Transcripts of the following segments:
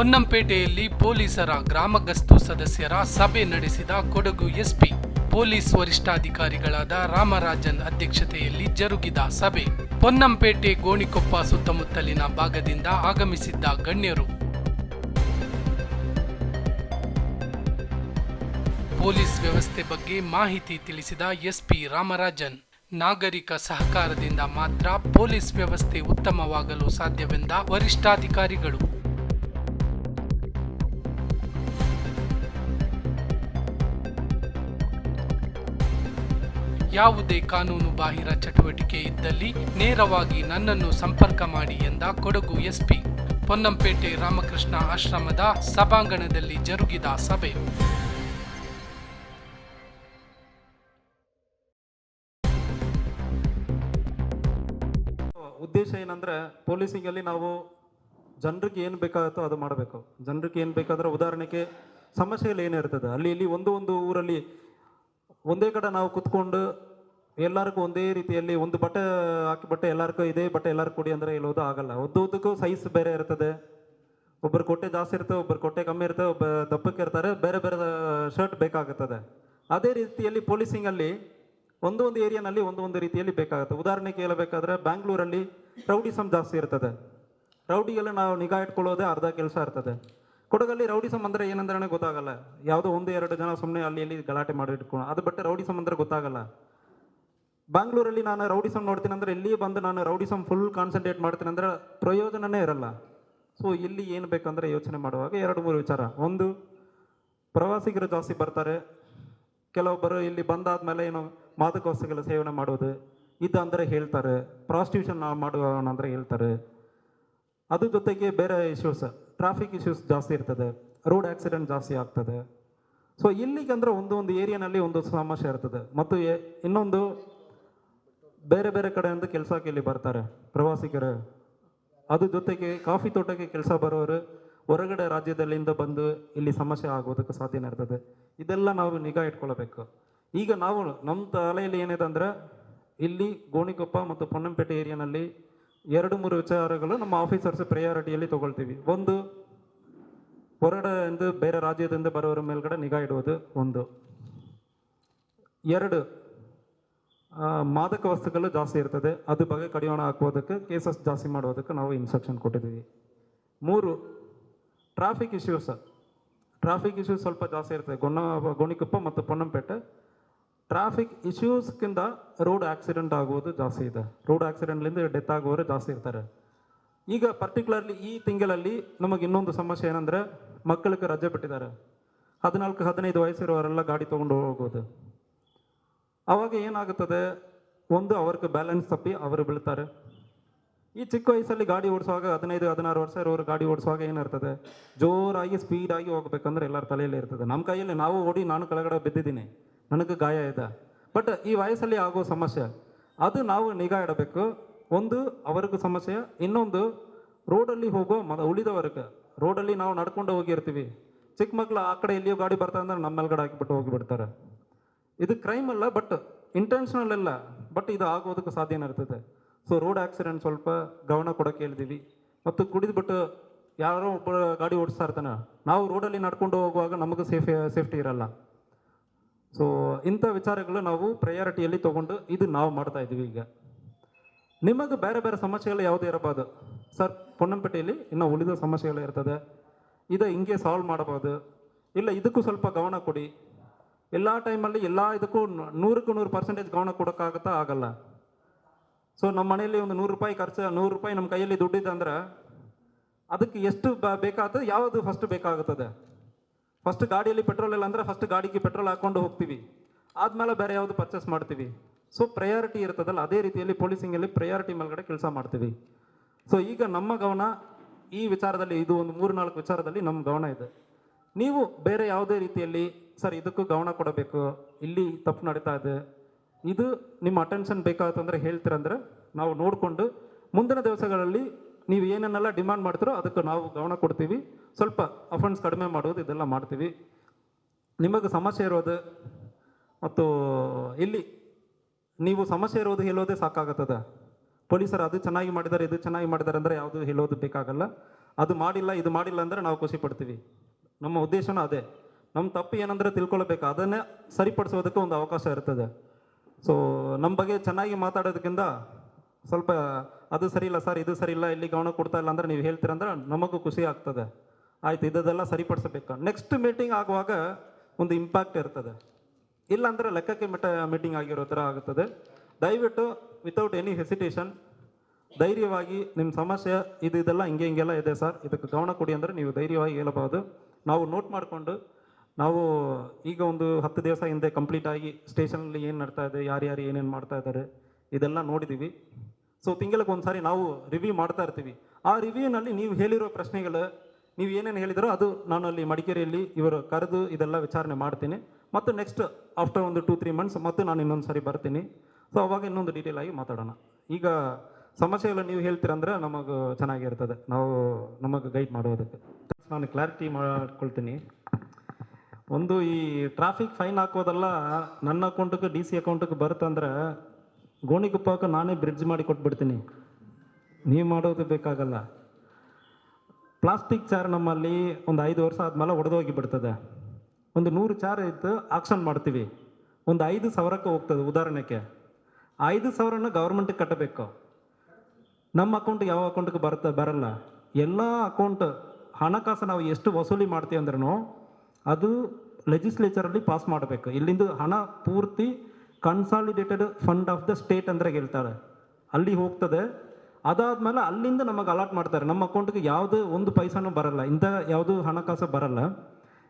ಪೊನ್ನಂಪೇಟೆಯಲ್ಲಿ ಪೊಲೀಸರ ಗ್ರಾಮಗಸ್ತು ಸದಸ್ಯರ ಸಭೆ ನಡೆಸಿದ ಕೊಡಗು ಎಸ್ಪಿ, ಪೊಲೀಸ್ ವರಿಷ್ಠಾಧಿಕಾರಿಗಳಾದ ರಾಮರಾಜನ್ ಅಧ್ಯಕ್ಷತೆಯಲ್ಲಿ ಜರುಗಿದ ಸಭೆ. ಪೊನ್ನಂಪೇಟೆ ಗೋಣಿಕೊಪ್ಪ ಸುತ್ತಮುತ್ತಲಿನ ಭಾಗದಿಂದ ಆಗಮಿಸಿದ್ದ ಗಣ್ಯರು. ಪೊಲೀಸ್ ವ್ಯವಸ್ಥೆ ಬಗ್ಗೆ ಮಾಹಿತಿ ತಿಳಿಸಿದ ಎಸ್ಪಿ ರಾಮರಾಜನ್, ನಾಗರಿಕ ಸಹಕಾರದಿಂದ ಮಾತ್ರ ಪೊಲೀಸ್ ವ್ಯವಸ್ಥೆ ಉತ್ತಮವಾಗಲು ಸಾಧ್ಯವೆಂದ ವರಿಷ್ಠಾಧಿಕಾರಿಗಳು. ಯಾವುದೇ ಕಾನೂನು ಬಾಹಿರ ಚಟುವಟಿಕೆ ಇದ್ದಲ್ಲಿ ನೇರವಾಗಿ ನನ್ನನ್ನು ಸಂಪರ್ಕ ಮಾಡಿ ಎಂದ ಕೊಡಗು ಎಸ್ಪಿ ಪೊನ್ನಂಪೇಟೆ ರಾಮಕೃಷ್ಣ ಆಶ್ರಮದ ಸಭಾಂಗಣದಲ್ಲಿ ಜರುಗಿದ ಸಭೆ. ಉದ್ದೇಶ ಏನಂದ್ರೆ ಪೊಲೀಸಿಂಗಲ್ಲಿ ನಾವು ಜನರಿಗೆ ಏನು ಬೇಕಾಗುತ್ತೋ ಅದು ಮಾಡಬೇಕು. ಜನರಿಗೆ ಏನು ಬೇಕಾದ್ರೆ ಉದಾಹರಣೆಗೆ ಸಮಸ್ಯೆಗಳು ಏನಿರ್ತದೆ ಅಲ್ಲಿ ಇಲ್ಲಿ ಒಂದು ಒಂದು ಊರಲ್ಲಿ ಒಂದೇ ಕಡೆ ನಾವು ಕುತ್ಕೊಂಡು ಎಲ್ಲರಿಗೂ ಒಂದೇ ರೀತಿಯಲ್ಲಿ ಒಂದು ಬಟ್ಟೆ ಹಾಕಿ ಬಟ್ಟೆ ಎಲ್ಲರಿಗೂ, ಇದೇ ಬಟ್ಟೆ ಎಲ್ಲರಿಗೂ ಕೊಡಿ ಅಂದರೆ ಹೇಳೋದು ಆಗಲ್ಲ. ಉದ್ದಕ್ಕೂ ಸೈಜ್ ಬೇರೆ ಇರ್ತದೆ. ಒಬ್ಬರು ಕೊಟ್ಟೆ ಜಾಸ್ತಿ ಇರ್ತದೆ, ಒಬ್ಬರು ಕೊಟ್ಟೆ ಕಮ್ಮಿ ಇರ್ತದೆ, ಒಬ್ಬ ದಪ್ಪಕ್ಕೆ ಇರ್ತಾರೆ, ಬೇರೆ ಬೇರೆ ಶರ್ಟ್ ಬೇಕಾಗುತ್ತದೆ. ಅದೇ ರೀತಿಯಲ್ಲಿ ಪೊಲೀಸಿಂಗಲ್ಲಿ ಒಂದೊಂದು ಒಂದು ಏರಿಯಾನಲ್ಲಿ ಒಂದು ಒಂದು ರೀತಿಯಲ್ಲಿ ಬೇಕಾಗುತ್ತೆ. ಉದಾಹರಣೆಗೆ ಹೇಳಬೇಕಾದ್ರೆ ಬ್ಯಾಂಗ್ಳೂರಲ್ಲಿ ರೌಡಿಸಮ್ ಜಾಸ್ತಿ ಇರ್ತದೆ. ರೌಡಿಗೆಲ್ಲ ನಾವು ನಿಗಾ ಇಟ್ಕೊಳ್ಳೋದೇ ಅರ್ಧ ಕೆಲಸ ಇರ್ತದೆ. ಕೊಡಗಲ್ಲಿ ರೌಡಿಸಮ್ ಅಂದರೆ ಏನಂದ್ರೆ ಗೊತ್ತಾಗಲ್ಲ. ಯಾವುದೋ ಒಂದು ಎರಡು ಜನ ಸುಮ್ಮನೆ ಅಲ್ಲಿ ಇಲ್ಲಿ ಗಲಾಟೆ ಮಾಡಿ ಇಟ್ಕೊಳ್ಳೋ ಅದು ಬಟ್ಟೆ ರೌಡಿಸಮ್ ಅಂದರೆ ಗೊತ್ತಾಗಲ್ಲ. ಬ್ಯಾಂಗ್ಳೂರಲ್ಲಿ ನಾನು ರೌಡಿಸಮ್ ನೋಡ್ತೀನಿ ಅಂದರೆ ಇಲ್ಲಿ ಬಂದು ನಾನು ರೌಡಿಸಮ್ ಫುಲ್ ಕಾನ್ಸಂಟ್ರೇಟ್ ಮಾಡ್ತೀನಿ ಅಂದರೆ ಪ್ರಯೋಜನವೇ ಇರಲ್ಲ. ಸೊ ಇಲ್ಲಿ ಏನು ಬೇಕಂದರೆ ಯೋಚನೆ ಮಾಡುವಾಗ ಎರಡು, ಮೂರು ವಿಚಾರ. ಒಂದು, ಪ್ರವಾಸಿಗರು ಜಾಸ್ತಿ ಬರ್ತಾರೆ. ಕೆಲವೊಬ್ಬರು ಇಲ್ಲಿ ಬಂದಾದ್ಮೇಲೆ ಏನು ಮಾದಕ ವಸ್ತುಗಳ ಸೇವನೆ ಮಾಡೋದು ಇದಂದರೆ ಹೇಳ್ತಾರೆ. ಪ್ರಾಸ್ಟಿಟ್ಯೂಷನ್ ಮಾಡೋಣ ಅಂದರೆ ಹೇಳ್ತಾರೆ. ಅದ್ರ ಜೊತೆಗೆ ಬೇರೆ ಇಶ್ಯೂಸ್ ಟ್ರಾಫಿಕ್ ಇಶ್ಯೂಸ್ ಜಾಸ್ತಿ ಇರ್ತದೆ. ರೋಡ್ ಆಕ್ಸಿಡೆಂಟ್ ಜಾಸ್ತಿ ಆಗ್ತದೆ. ಸೊ ಇಲ್ಲಿಗೆ ಅಂದರೆ ಒಂದು ಒಂದು ಏರಿಯಾನಲ್ಲಿ ಒಂದು ಸಮಸ್ಯೆ ಇರ್ತದೆ. ಮತ್ತು ಇನ್ನೊಂದು ಬೇರೆ ಬೇರೆ ಕಡೆಯಿಂದ ಕೆಲಸಕ್ಕೆ ಇಲ್ಲಿ ಬರ್ತಾರೆ ಪ್ರವಾಸಿಗರು. ಅದು ಜೊತೆಗೆ ಕಾಫಿ ತೋಟಕ್ಕೆ ಕೆಲಸ ಬರೋರು ಹೊರಗಡೆ ರಾಜ್ಯದಲ್ಲಿಂದ ಬಂದು ಇಲ್ಲಿ ಸಮಸ್ಯೆ ಆಗೋದಕ್ಕೆ ಸಾಧ್ಯನೇ ಇರ್ತದೆ. ಇದೆಲ್ಲ ನಾವು ನಿಗಾ ಇಟ್ಕೊಳ್ಬೇಕು. ಈಗ ನಾವು ನಮ್ಮ ತಲೆಯಲ್ಲಿ ಏನಿದೆ ಅಂದರೆ ಇಲ್ಲಿ ಗೋಣಿಕೊಪ್ಪ ಮತ್ತು ಪೊನ್ನಂಪೇಟೆ ಏರಿಯಾನಲ್ಲಿ ಎರಡು ಮೂರು ವಿಚಾರಗಳು ನಮ್ಮ ಆಫೀಸರ್ಸ್ ಪ್ರಯಾರಿಟಿಯಲ್ಲಿ ತಗೊಳ್ತೀವಿ. ಒಂದು ಹೊರಗಡೆಯಿಂದ ಬೇರೆ ರಾಜ್ಯದಿಂದ ಬರೋರ ಮೇಲ್ಗಡೆ ನಿಗಾ ಇಡುವುದು ಒಂದು. ಎರಡು ಮಾದಕ ವಸ್ತುಗಳು ಜಾಸ್ತಿ ಇರ್ತದೆ. ಅದು ಬಗ್ಗೆ ಕಡಿವಾಣ ಹಾಕೋದಕ್ಕೆ ಕೇಸಸ್ ಜಾಸ್ತಿ ಮಾಡೋದಕ್ಕೆ ನಾವು ಇನ್ಸ್ಟ್ರಕ್ಷನ್ ಕೊಟ್ಟಿದ್ದೀವಿ. ಮೂರು ಟ್ರಾಫಿಕ್ ಇಶ್ಯೂಸ್ ಟ್ರಾಫಿಕ್ ಇಶ್ಯೂಸ್ ಸ್ವಲ್ಪ ಜಾಸ್ತಿ ಇರ್ತದೆ. ಗೊಣ್ಣ, ಗೋಣಿಕೊಪ್ಪ ಮತ್ತು ಪೊನ್ನಂಪೇಟೆ. ಟ್ರಾಫಿಕ್ ಇಶ್ಯೂಸ್ಗಿಂತ ರೋಡ್ ಆಕ್ಸಿಡೆಂಟ್ ಆಗುವುದು ಜಾಸ್ತಿ ಇದೆ. ರೋಡ್ ಆಕ್ಸಿಡೆಂಟ್ಲಿಂದ ಡೆತ್ ಆಗುವವರು ಜಾಸ್ತಿ ಇರ್ತಾರೆ. ಈಗ ಪರ್ಟಿಕ್ಯುಲರ್ಲಿ ಈ ತಿಂಗಳಲ್ಲಿ ನಮಗೆ ಇನ್ನೊಂದು ಸಮಸ್ಯೆ ಏನಂದರೆ ಮಕ್ಕಳಿಗೆ ರಜೆ ಬಿಟ್ಟಿದ್ದಾರೆ. ಹದಿನಾಲ್ಕು, ಹದಿನೈದು ವಯಸ್ಸಿರುವವರೆಲ್ಲ ಗಾಡಿ ತೊಗೊಂಡು ಹೋಗೋದು. ಅವಾಗ ಏನಾಗುತ್ತದೆ? ಒಂದು ಅವ್ರಿಗೆ ಬ್ಯಾಲೆನ್ಸ್ ತಪ್ಪಿ ಅವರು ಬೀಳ್ತಾರೆ. ಈ ಚಿಕ್ಕ ವಯಸ್ಸಲ್ಲಿ ಗಾಡಿ ಓಡಿಸುವಾಗ ಹದಿನೈದು, ಹದಿನಾರು ವರ್ಷ ಇರೋರು ಗಾಡಿ ಓಡಿಸುವಾಗ ಏನಿರ್ತದೆ ಜೋರಾಗಿ ಸ್ಪೀಡಾಗಿ ಹೋಗ್ಬೇಕಂದ್ರೆ ಎಲ್ಲರ ತಲೆಯಲ್ಲಿ ಇರ್ತದೆ. ನಮ್ಮ ಕೈಯಲ್ಲಿ ನಾವು ಓಡಿ ನಾನು ಕೆಳಗಡೆ ಬಿದ್ದಿದ್ದೀನಿ. ನನಗೆ ಗಾಯ ಇದೆ. ಬಟ್ ಈ ವಯಸ್ಸಲ್ಲಿ ಆಗೋ ಸಮಸ್ಯೆ, ಅದು ನಾವು ನಿಗಾ ಇಡಬೇಕು. ಒಂದು ಅವ್ರಿಗೂ ಸಮಸ್ಯೆ, ಇನ್ನೊಂದು ರೋಡಲ್ಲಿ ಹೋಗೋ ಮ ಉಳಿದವರ್ಗೆ ರೋಡಲ್ಲಿ ನಾವು ನಡ್ಕೊಂಡು ಹೋಗಿರ್ತೀವಿ. ಚಿಕ್ಕ ಮಕ್ಕಳು ಆ ಕಡೆ ಎಲ್ಲಿಯೋ ಗಾಡಿ ಬರ್ತಾರೆ ಅಂದ್ರೆ ನಮ್ಮ ಮೇಲ್ಗಡೆ ಹಾಕಿಬಿಟ್ಟು ಹೋಗಿಬಿಡ್ತಾರೆ. ಇದು ಕ್ರೈಮ್ ಅಲ್ಲ ಬಟ್ ಇಂಟೆನ್ಷನಲ್ ಅಲ್ಲ. ಬಟ್ ಇದು ಆಗೋದಕ್ಕೆ ಸಾಧ್ಯನ ಇರ್ತದೆ. ಸೊ ರೋಡ್ ಆಕ್ಸಿಡೆಂಟ್ ಸ್ವಲ್ಪ ಗಮನ ಕೊಡೋಕೆ ಹೇಳಿದೀವಿ. ಮತ್ತು ಕುಡಿದ್ಬಿಟ್ಟು ಯಾರೋ ಒಬ್ಬ ಗಾಡಿ ಓಡಿಸ್ತಾ ಇರ್ತಾನೆ. ನಾವು ರೋಡಲ್ಲಿ ನಡ್ಕೊಂಡು ಹೋಗುವಾಗ ನಮಗೆ ಸೇಫ್ ಸೇಫ್ಟಿ ಇರಲ್ಲ. ಸೊ ಇಂಥ ವಿಚಾರಗಳು ನಾವು ಪ್ರಯಾರಿಟಿಯಲ್ಲಿ ತಗೊಂಡು ಇದು ನಾವು ಮಾಡ್ತಾ ಇದ್ದೀವಿ ಈಗ. ನಿಮಗೆ ಬೇರೆ ಬೇರೆ ಸಮಸ್ಯೆಗಳು ಯಾವುದೇ ಇರಬಾರ್ದು. ಸರ್, ಪೊನ್ನಂಪೇಟೆಯಲ್ಲಿ ಇನ್ನು ಉಳಿದ ಸಮಸ್ಯೆಗಳು ಇರ್ತದೆ. ಇದು ಹಿಂಗೆ ಸಾಲ್ವ್ ಮಾಡಬಹುದು ಇಲ್ಲ ಇದಕ್ಕೂ ಸ್ವಲ್ಪ ಗಮನ ಕೊಡಿ. ಎಲ್ಲ ಟೈಮಲ್ಲಿ ಎಲ್ಲ ಇದಕ್ಕೂ ನೂರಕ್ಕೂ ನೂರು ಪರ್ಸೆಂಟೇಜ್ ಗಮನ ಕೊಡೋಕ್ಕಾಗತ್ತಾ ಆಗಲ್ಲ. ಸೊ ನಮ್ಮ ಮನೆಯಲ್ಲಿ ಒಂದು ನೂರು ರೂಪಾಯಿ ಖರ್ಚು, ನೂರು ರೂಪಾಯಿ ನಮ್ಮ ಕೈಯಲ್ಲಿ ದುಡ್ಡಿದೆ ಅಂದ್ರೆ ಅದಕ್ಕೆ ಎಷ್ಟು ಬೇಕಾಗ್ತದೆ? ಯಾವುದು ಫಸ್ಟ್ ಬೇಕಾಗುತ್ತದೆ? ಫಸ್ಟ್ ಗಾಡಿಯಲ್ಲಿ ಪೆಟ್ರೋಲ್ ಇಲ್ಲ ಅಂದರೆ ಫಸ್ಟ್ ಗಾಡಿಗೆ ಪೆಟ್ರೋಲ್ ಹಾಕ್ಕೊಂಡು ಹೋಗ್ತೀವಿ. ಆದ್ಮೇಲೆ ಬೇರೆ ಯಾವುದು ಪರ್ಚೇಸ್ ಮಾಡ್ತೀವಿ. ಸೊ ಪ್ರಯಾರಿಟಿ ಇರ್ತದಲ್ಲ, ಅದೇ ರೀತಿಯಲ್ಲಿ ಪೊಲೀಸಿಂಗಲ್ಲಿ ಪ್ರಯಾರಿಟಿ ಮೇಲ್ಗಡೆ ಕೆಲಸ ಮಾಡ್ತೀವಿ. ಸೊ ಈಗ ನಮ್ಮ ಗಮನ ಈ ವಿಚಾರದಲ್ಲಿ, ಇದು ಒಂದು ಮೂರು ನಾಲ್ಕು ವಿಚಾರದಲ್ಲಿ ನಮ್ಮ ಗಮನ ಇದೆ. ನೀವು ಬೇರೆ ಯಾವುದೇ ರೀತಿಯಲ್ಲಿ, ಸರ್, ಇದಕ್ಕೂ ಗಮನ ಕೊಡಬೇಕು, ಇಲ್ಲಿ ತಪ್ಪು ನಡೀತಾ ಇದೆ, ಇದು ನಿಮ್ಮ ಅಟೆನ್ಷನ್ ಬೇಕಾಗುತ್ತಂದ್ರೆ ಹೇಳ್ತೀರಂದ್ರೆ ನಾವು ನೋಡಿಕೊಂಡು, ಮುಂದಿನ ದಿವಸಗಳಲ್ಲಿ ನೀವು ಏನನ್ನೆಲ್ಲ ಡಿಮ್ಯಾಂಡ್ ಮಾಡ್ತೀರೋ ಅದಕ್ಕೆ ನಾವು ಗಮನ ಕೊಡ್ತೀವಿ, ಸ್ವಲ್ಪ ಅಫೆನ್ಸ್ ಕಡಿಮೆ ಮಾಡೋದು ಇದೆಲ್ಲ ಮಾಡ್ತೀವಿ. ನಿಮಗೆ ಸಮಸ್ಯೆ ಇರೋದು, ಮತ್ತು ಇಲ್ಲಿ ನೀವು ಸಮಸ್ಯೆ ಇರೋದು ಹೇಳೋದೇ ಸಾಕಾಗುತ್ತದೆ. ಪೊಲೀಸರು ಅದು ಚೆನ್ನಾಗಿ ಮಾಡಿದ್ದಾರೆ, ಇದು ಚೆನ್ನಾಗಿ ಮಾಡಿದ್ದಾರೆ ಅಂದರೆ ಯಾವುದು ಹೇಳೋದು ಬೇಕಾಗಲ್ಲ. ಅದು ಮಾಡಿಲ್ಲ, ಇದು ಮಾಡಿಲ್ಲ ಅಂದರೆ ನಾವು ಖುಷಿ ಪಡ್ತೀವಿ. ನಮ್ಮ ಉದ್ದೇಶನೂ ಅದೇ. ನಮ್ಮ ತಪ್ಪು ಏನಂದರೆ ತಿಳ್ಕೊಳ್ಬೇಕು. ಅದನ್ನೇ ಸರಿಪಡಿಸೋದಕ್ಕೆ ಒಂದು ಅವಕಾಶ ಇರ್ತದೆ. ಸೊ ನಮ್ಮ ಬಗ್ಗೆ ಚೆನ್ನಾಗಿ ಮಾತಾಡೋದಕ್ಕಿಂತ ಸ್ವಲ್ಪ ಅದು ಸರಿ ಇಲ್ಲ ಸರ್, ಇದು ಸರಿ ಇಲ್ಲ ಇಲ್ಲಿ ಗಮನ ಕೊಡ್ತಾ ಇಲ್ಲ ಅಂದ್ರೆ ನೀವು ಹೇಳ್ತೀರಂದ್ರೆ ನಮಗೂ ಖುಷಿ ಆಗ್ತದೆ. ಆಯ್ತು, ಇದೆಲ್ಲ ಸರಿಪಡಿಸಬೇಕು. ನೆಕ್ಸ್ಟ್ ಮೀಟಿಂಗ್ ಆಗುವಾಗ ಒಂದು ಇಂಪ್ಯಾಕ್ಟ್ ಇರ್ತದೆ. ಇಲ್ಲಾಂದರೆ ಲೆಕ್ಕಕ್ಕೆ ಮಿಟ ಮೀಟಿಂಗ್ ಆಗಿರೋ ಥರ ಆಗುತ್ತದೆ. ದಯವಿಟ್ಟು ವಿತೌಟ್ ಎನಿ ಹೆಸಿಟೇಷನ್ ಧೈರ್ಯವಾಗಿ ನಿಮ್ಮ ಸಮಸ್ಯೆ, ಇದು, ಇದೆಲ್ಲ ಹಿಂಗೆ, ಹಿಂಗೆಲ್ಲ ಇದೆ ಸರ್. ಇದಕ್ಕೆ ಗಮನ ಕೊಡಿ ಅಂದರೆ ನೀವು ಧೈರ್ಯವಾಗಿ ಹೇಳಬಹುದು. ನಾವು ನೋಟ್ ಮಾಡಿಕೊಂಡು ನಾವು ಈಗ ಒಂದು ಹತ್ತು ದಿವಸ ಹಿಂದೆ ಕಂಪ್ಲೀಟ್ ಆಗಿ ಸ್ಟೇಷನಲ್ಲಿ ಏನು ನಡ್ತಾ ಇದೆ ಯಾರ್ಯಾರು ಏನೇನು ಮಾಡ್ತಾ ಇದ್ದಾರೆ, ಇದೆಲ್ಲ ನೋಡಿದ್ದೀವಿ ಸೊ ತಿಂಗಳಿಗೆ ಒಂದು ಸಾರಿ ನಾವು ರಿವ್ಯೂ ಮಾಡ್ತಾ ಇರ್ತೀವಿ. ಆ ರಿವ್ಯೂನಲ್ಲಿ ನೀವು ಹೇಳಿರೋ ಪ್ರಶ್ನೆಗಳು, ನೀವು ಏನೇನು ಹೇಳಿದರೋ ಅದು ನಾನು ಅಲ್ಲಿ ಮಡಿಕೇರಿಯಲ್ಲಿ ಇವರು ಕರೆದು ಇದೆಲ್ಲ ವಿಚಾರಣೆ ಮಾಡ್ತೀನಿ. ಮತ್ತು ನೆಕ್ಸ್ಟ್ ಆಫ್ಟರ್ ಒಂದು ಟೂ ತ್ರೀ ಮಂತ್ಸ್ ಮತ್ತು ನಾನು ಇನ್ನೊಂದು ಸಾರಿ ಬರ್ತೀನಿ. ಸೊ ಅವಾಗ ಇನ್ನೊಂದು ಡೀಟೇಲ್ ಆಗಿ ಮಾತಾಡೋಣ. ಈಗ ಸಮಸ್ಯೆಗಳು ನೀವು ಹೇಳ್ತೀರಂದ್ರೆ ನಮಗೆ ಚೆನ್ನಾಗಿರ್ತದೆ. ನಾವು ನಮಗೆ ಗೈಡ್ ಮಾಡೋದಕ್ಕೆ. ನಾನು ಕ್ಲಾರಿಟಿ ಮಾಡ್ಕೊಳ್ತೀನಿ. ಒಂದು ಈ ಟ್ರಾಫಿಕ್ ಫೈನ್ ಹಾಕೋದೆಲ್ಲ ನನ್ನ ಅಕೌಂಟಿಗೆ ಡಿ ಸಿ ಅಕೌಂಟಿಗೆ ಬರುತ್ತಂದ್ರೆ ಗೋಣಿಗುಪ್ಪಕ್ಕೆ ನಾನೇ ಬ್ರಿಡ್ಜ್ ಮಾಡಿ ಕೊಟ್ಬಿಡ್ತೀನಿ. ನೀವು ಮಾಡೋದು ಬೇಕಾಗಲ್ಲ. ಪ್ಲಾಸ್ಟಿಕ್ ಚಾರ್ ನಮ್ಮಲ್ಲಿ ಒಂದು ಐದು ವರ್ಷ ಆದಮೇಲೆ ಒಡೆದೋಗಿ ಬಿಡ್ತದೆ ಒಂದು ನೂರು ಚಾರ್ ಇತ್ತು ಆಕ್ಷನ್ ಮಾಡ್ತೀವಿ. ಒಂದು ಐದು ಸಾವಿರಕ್ಕೆ ಹೋಗ್ತದೆ ಉದಾಹರಣೆಗೆ. ಐದು ಸಾವಿರನ ಗೌರ್ಮೆಂಟಿಗೆ ಕಟ್ಟಬೇಕು. ನಮ್ಮ ಅಕೌಂಟಿಗೆ ಯಾವ ಅಕೌಂಟಿಗೆ ಬರುತ್ತೆ, ಬರಲ್ಲ. ಎಲ್ಲ ಅಕೌಂಟ್ ಹಣಕಾಸು ನಾವು ಎಷ್ಟು ವಸೂಲಿ ಮಾಡ್ತೀವಿ ಅಂದ್ರೂ ಅದು ಲೆಜಿಸ್ಲೇಚರಲ್ಲಿ ಪಾಸ್ ಮಾಡಬೇಕು. ಇಲ್ಲಿಂದ ಹಣ ಪೂರ್ತಿ consolidated fund of the state ಅಂದ್ರೆ ಹೇಳ್ತಾರೆ. ಅಲ್ಲಿ ಹೋಗ್ತದೆ. ಅದಾದ್ಮೇಲೆ ಅಲ್ಲಿಂದ ನಮಗೆ ಅಲಾಟ್ ಮಾಡ್ತಾರೆ. ನಮ್ಮ ಅಕೌಂಟ್ಗೆ ಯಾವುದೇ ಒಂದು ಪೈಸಾನು ಬರಲ್ಲ. ಇಂಥ ಯಾವುದು ಹಣಕಾಸು ಬರಲ್ಲ.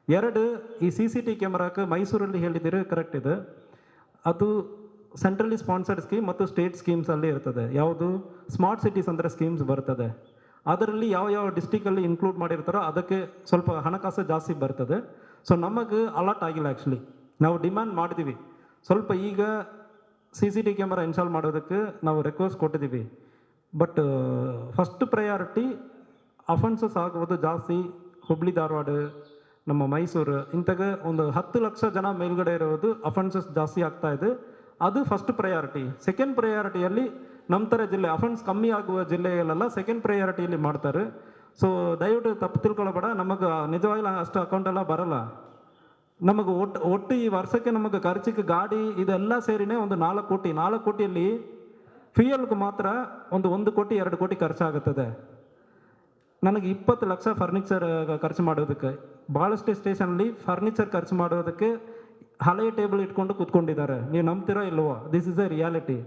ಎರಡು, ಈ ಸಿ ಸಿ ಟಿ ಕ್ಯಾಮ್ರಾಕ್ಕೆ ಮೈಸೂರಲ್ಲಿ ಹೇಳಿದ್ದೀರಿ ಕರೆಕ್ಟ್ ಇದೆ. ಅದು ಸೆಂಟ್ರಲಿ ಸ್ಪಾನ್ಸರ್ಡ್ ಸ್ಕೀಮ್ ಮತ್ತು ಸ್ಟೇಟ್ ಸ್ಕೀಮ್ಸ್ ಅಲ್ಲಿ ಇರ್ತದೆ. ಯಾವುದು? ಸ್ಮಾರ್ಟ್ ಸಿಟೀಸ್ ಅಂದರೆ ಸ್ಕೀಮ್ಸ್ ಬರ್ತದೆ. ಅದರಲ್ಲಿ ಯಾವ ಯಾವ ಡಿಸ್ಟಿಕಲ್ಲಿ ಇನ್ಕ್ಲೂಡ್ ಮಾಡಿರ್ತಾರೋ ಅದಕ್ಕೆ ಸ್ವಲ್ಪ ಹಣಕಾಸು ಜಾಸ್ತಿ ಬರ್ತದೆ. ಸೊ ನಮಗೆ ಅಲರ್ಟ್ ಆಗಿಲ್ಲ ಆ್ಯಕ್ಚುಲಿ ನಾವು ಡಿಮ್ಯಾಂಡ್ ಮಾಡಿದ್ದೀವಿ ಸ್ವಲ್ಪ ಈಗ C C T camera install ಮಾಡೋದಕ್ಕೆ ನಾವು ರಿಕ್ವೆಸ್ಟ್ ಕೊಟ್ಟಿದ್ದೀವಿ ಬಟ್ ಫಸ್ಟ್ ಪ್ರಯಾರಿಟಿ ಅಫೆನ್ಸಸ್ ಆಗುವುದು ಜಾಸ್ತಿ. ಹುಬ್ಳಿ, ಧಾರವಾಡ, ನಮ್ಮ ಮೈಸೂರು ಇಂಥಗೆ ಒಂದು ಹತ್ತು ಲಕ್ಷ ಜನ ಮೇಲ್ಗಡೆ ಇರೋದು ಅಫೆನ್ಸಸ್ ಜಾಸ್ತಿ ಆಗ್ತಾ ಇದೆ. ಅದು ಫಸ್ಟ್ ಪ್ರಯಾರಿಟಿ ಸೆಕೆಂಡ್ ಪ್ರಯಾರಿಟಿಯಲ್ಲಿ ನಮ್ಮ ಥರ ಜಿಲ್ಲೆ ಅಫೆನ್ಸ್ ಕಮ್ಮಿ ಆಗುವ ಜಿಲ್ಲೆಯಲ್ಲೆಲ್ಲ ಸೆಕೆಂಡ್ ಪ್ರಯಾರಿಟಿಯಲ್ಲಿ ಮಾಡ್ತಾರೆ. ಸೊ ದಯವಿಟ್ಟು ತಪ್ಪು ತಿಳ್ಕೊಳ್ಳಬೇಡ ನಮಗೆ ನಿಜವಾಗ್ಲೂ ಅಷ್ಟು ಅಕೌಂಟ್ ಎಲ್ಲ ಬರಲ್ಲ. ನಮಗೆ ಒಟ್ಟು ಒಟ್ಟು ಈ ವರ್ಷಕ್ಕೆ ನಮಗೆ ಖರ್ಚಿಗೆ ಗಾಡಿ ಇದೆಲ್ಲ ಸೇರಿನೇ ಒಂದು ನಾಲ್ಕು ಕೋಟಿ. ನಾಲ್ಕು ಕೋಟಿಯಲ್ಲಿ ಫ್ಯೂಯಲ್ಗೆ ಮಾತ್ರ ಒಂದು ಒಂದು ಕೋಟಿ, ಎರಡು ಕೋಟಿ ಖರ್ಚಾಗುತ್ತದೆ. ನನಗೆ ಇಪ್ಪತ್ತು ಲಕ್ಷ ಫರ್ನಿಚರ್ ಖರ್ಚು ಮಾಡೋದಕ್ಕೆ ಭಾಳಷ್ಟು ಸ್ಟೇಷನಲ್ಲಿ ಫರ್ನಿಚರ್ ಖರ್ಚು ಮಾಡೋದಕ್ಕೆ ಹಳೆಯ ಟೇಬಲ್ ಇಟ್ಕೊಂಡು ಕೂತ್ಕೊಂಡಿದ್ದಾರೆ. ನೀವು ನಂಬ್ತಿರೋ ಇಲ್ವೋ? ದಿಸ್ ಇಸ್ ಎ ರಿಯಾಲಿಟಿ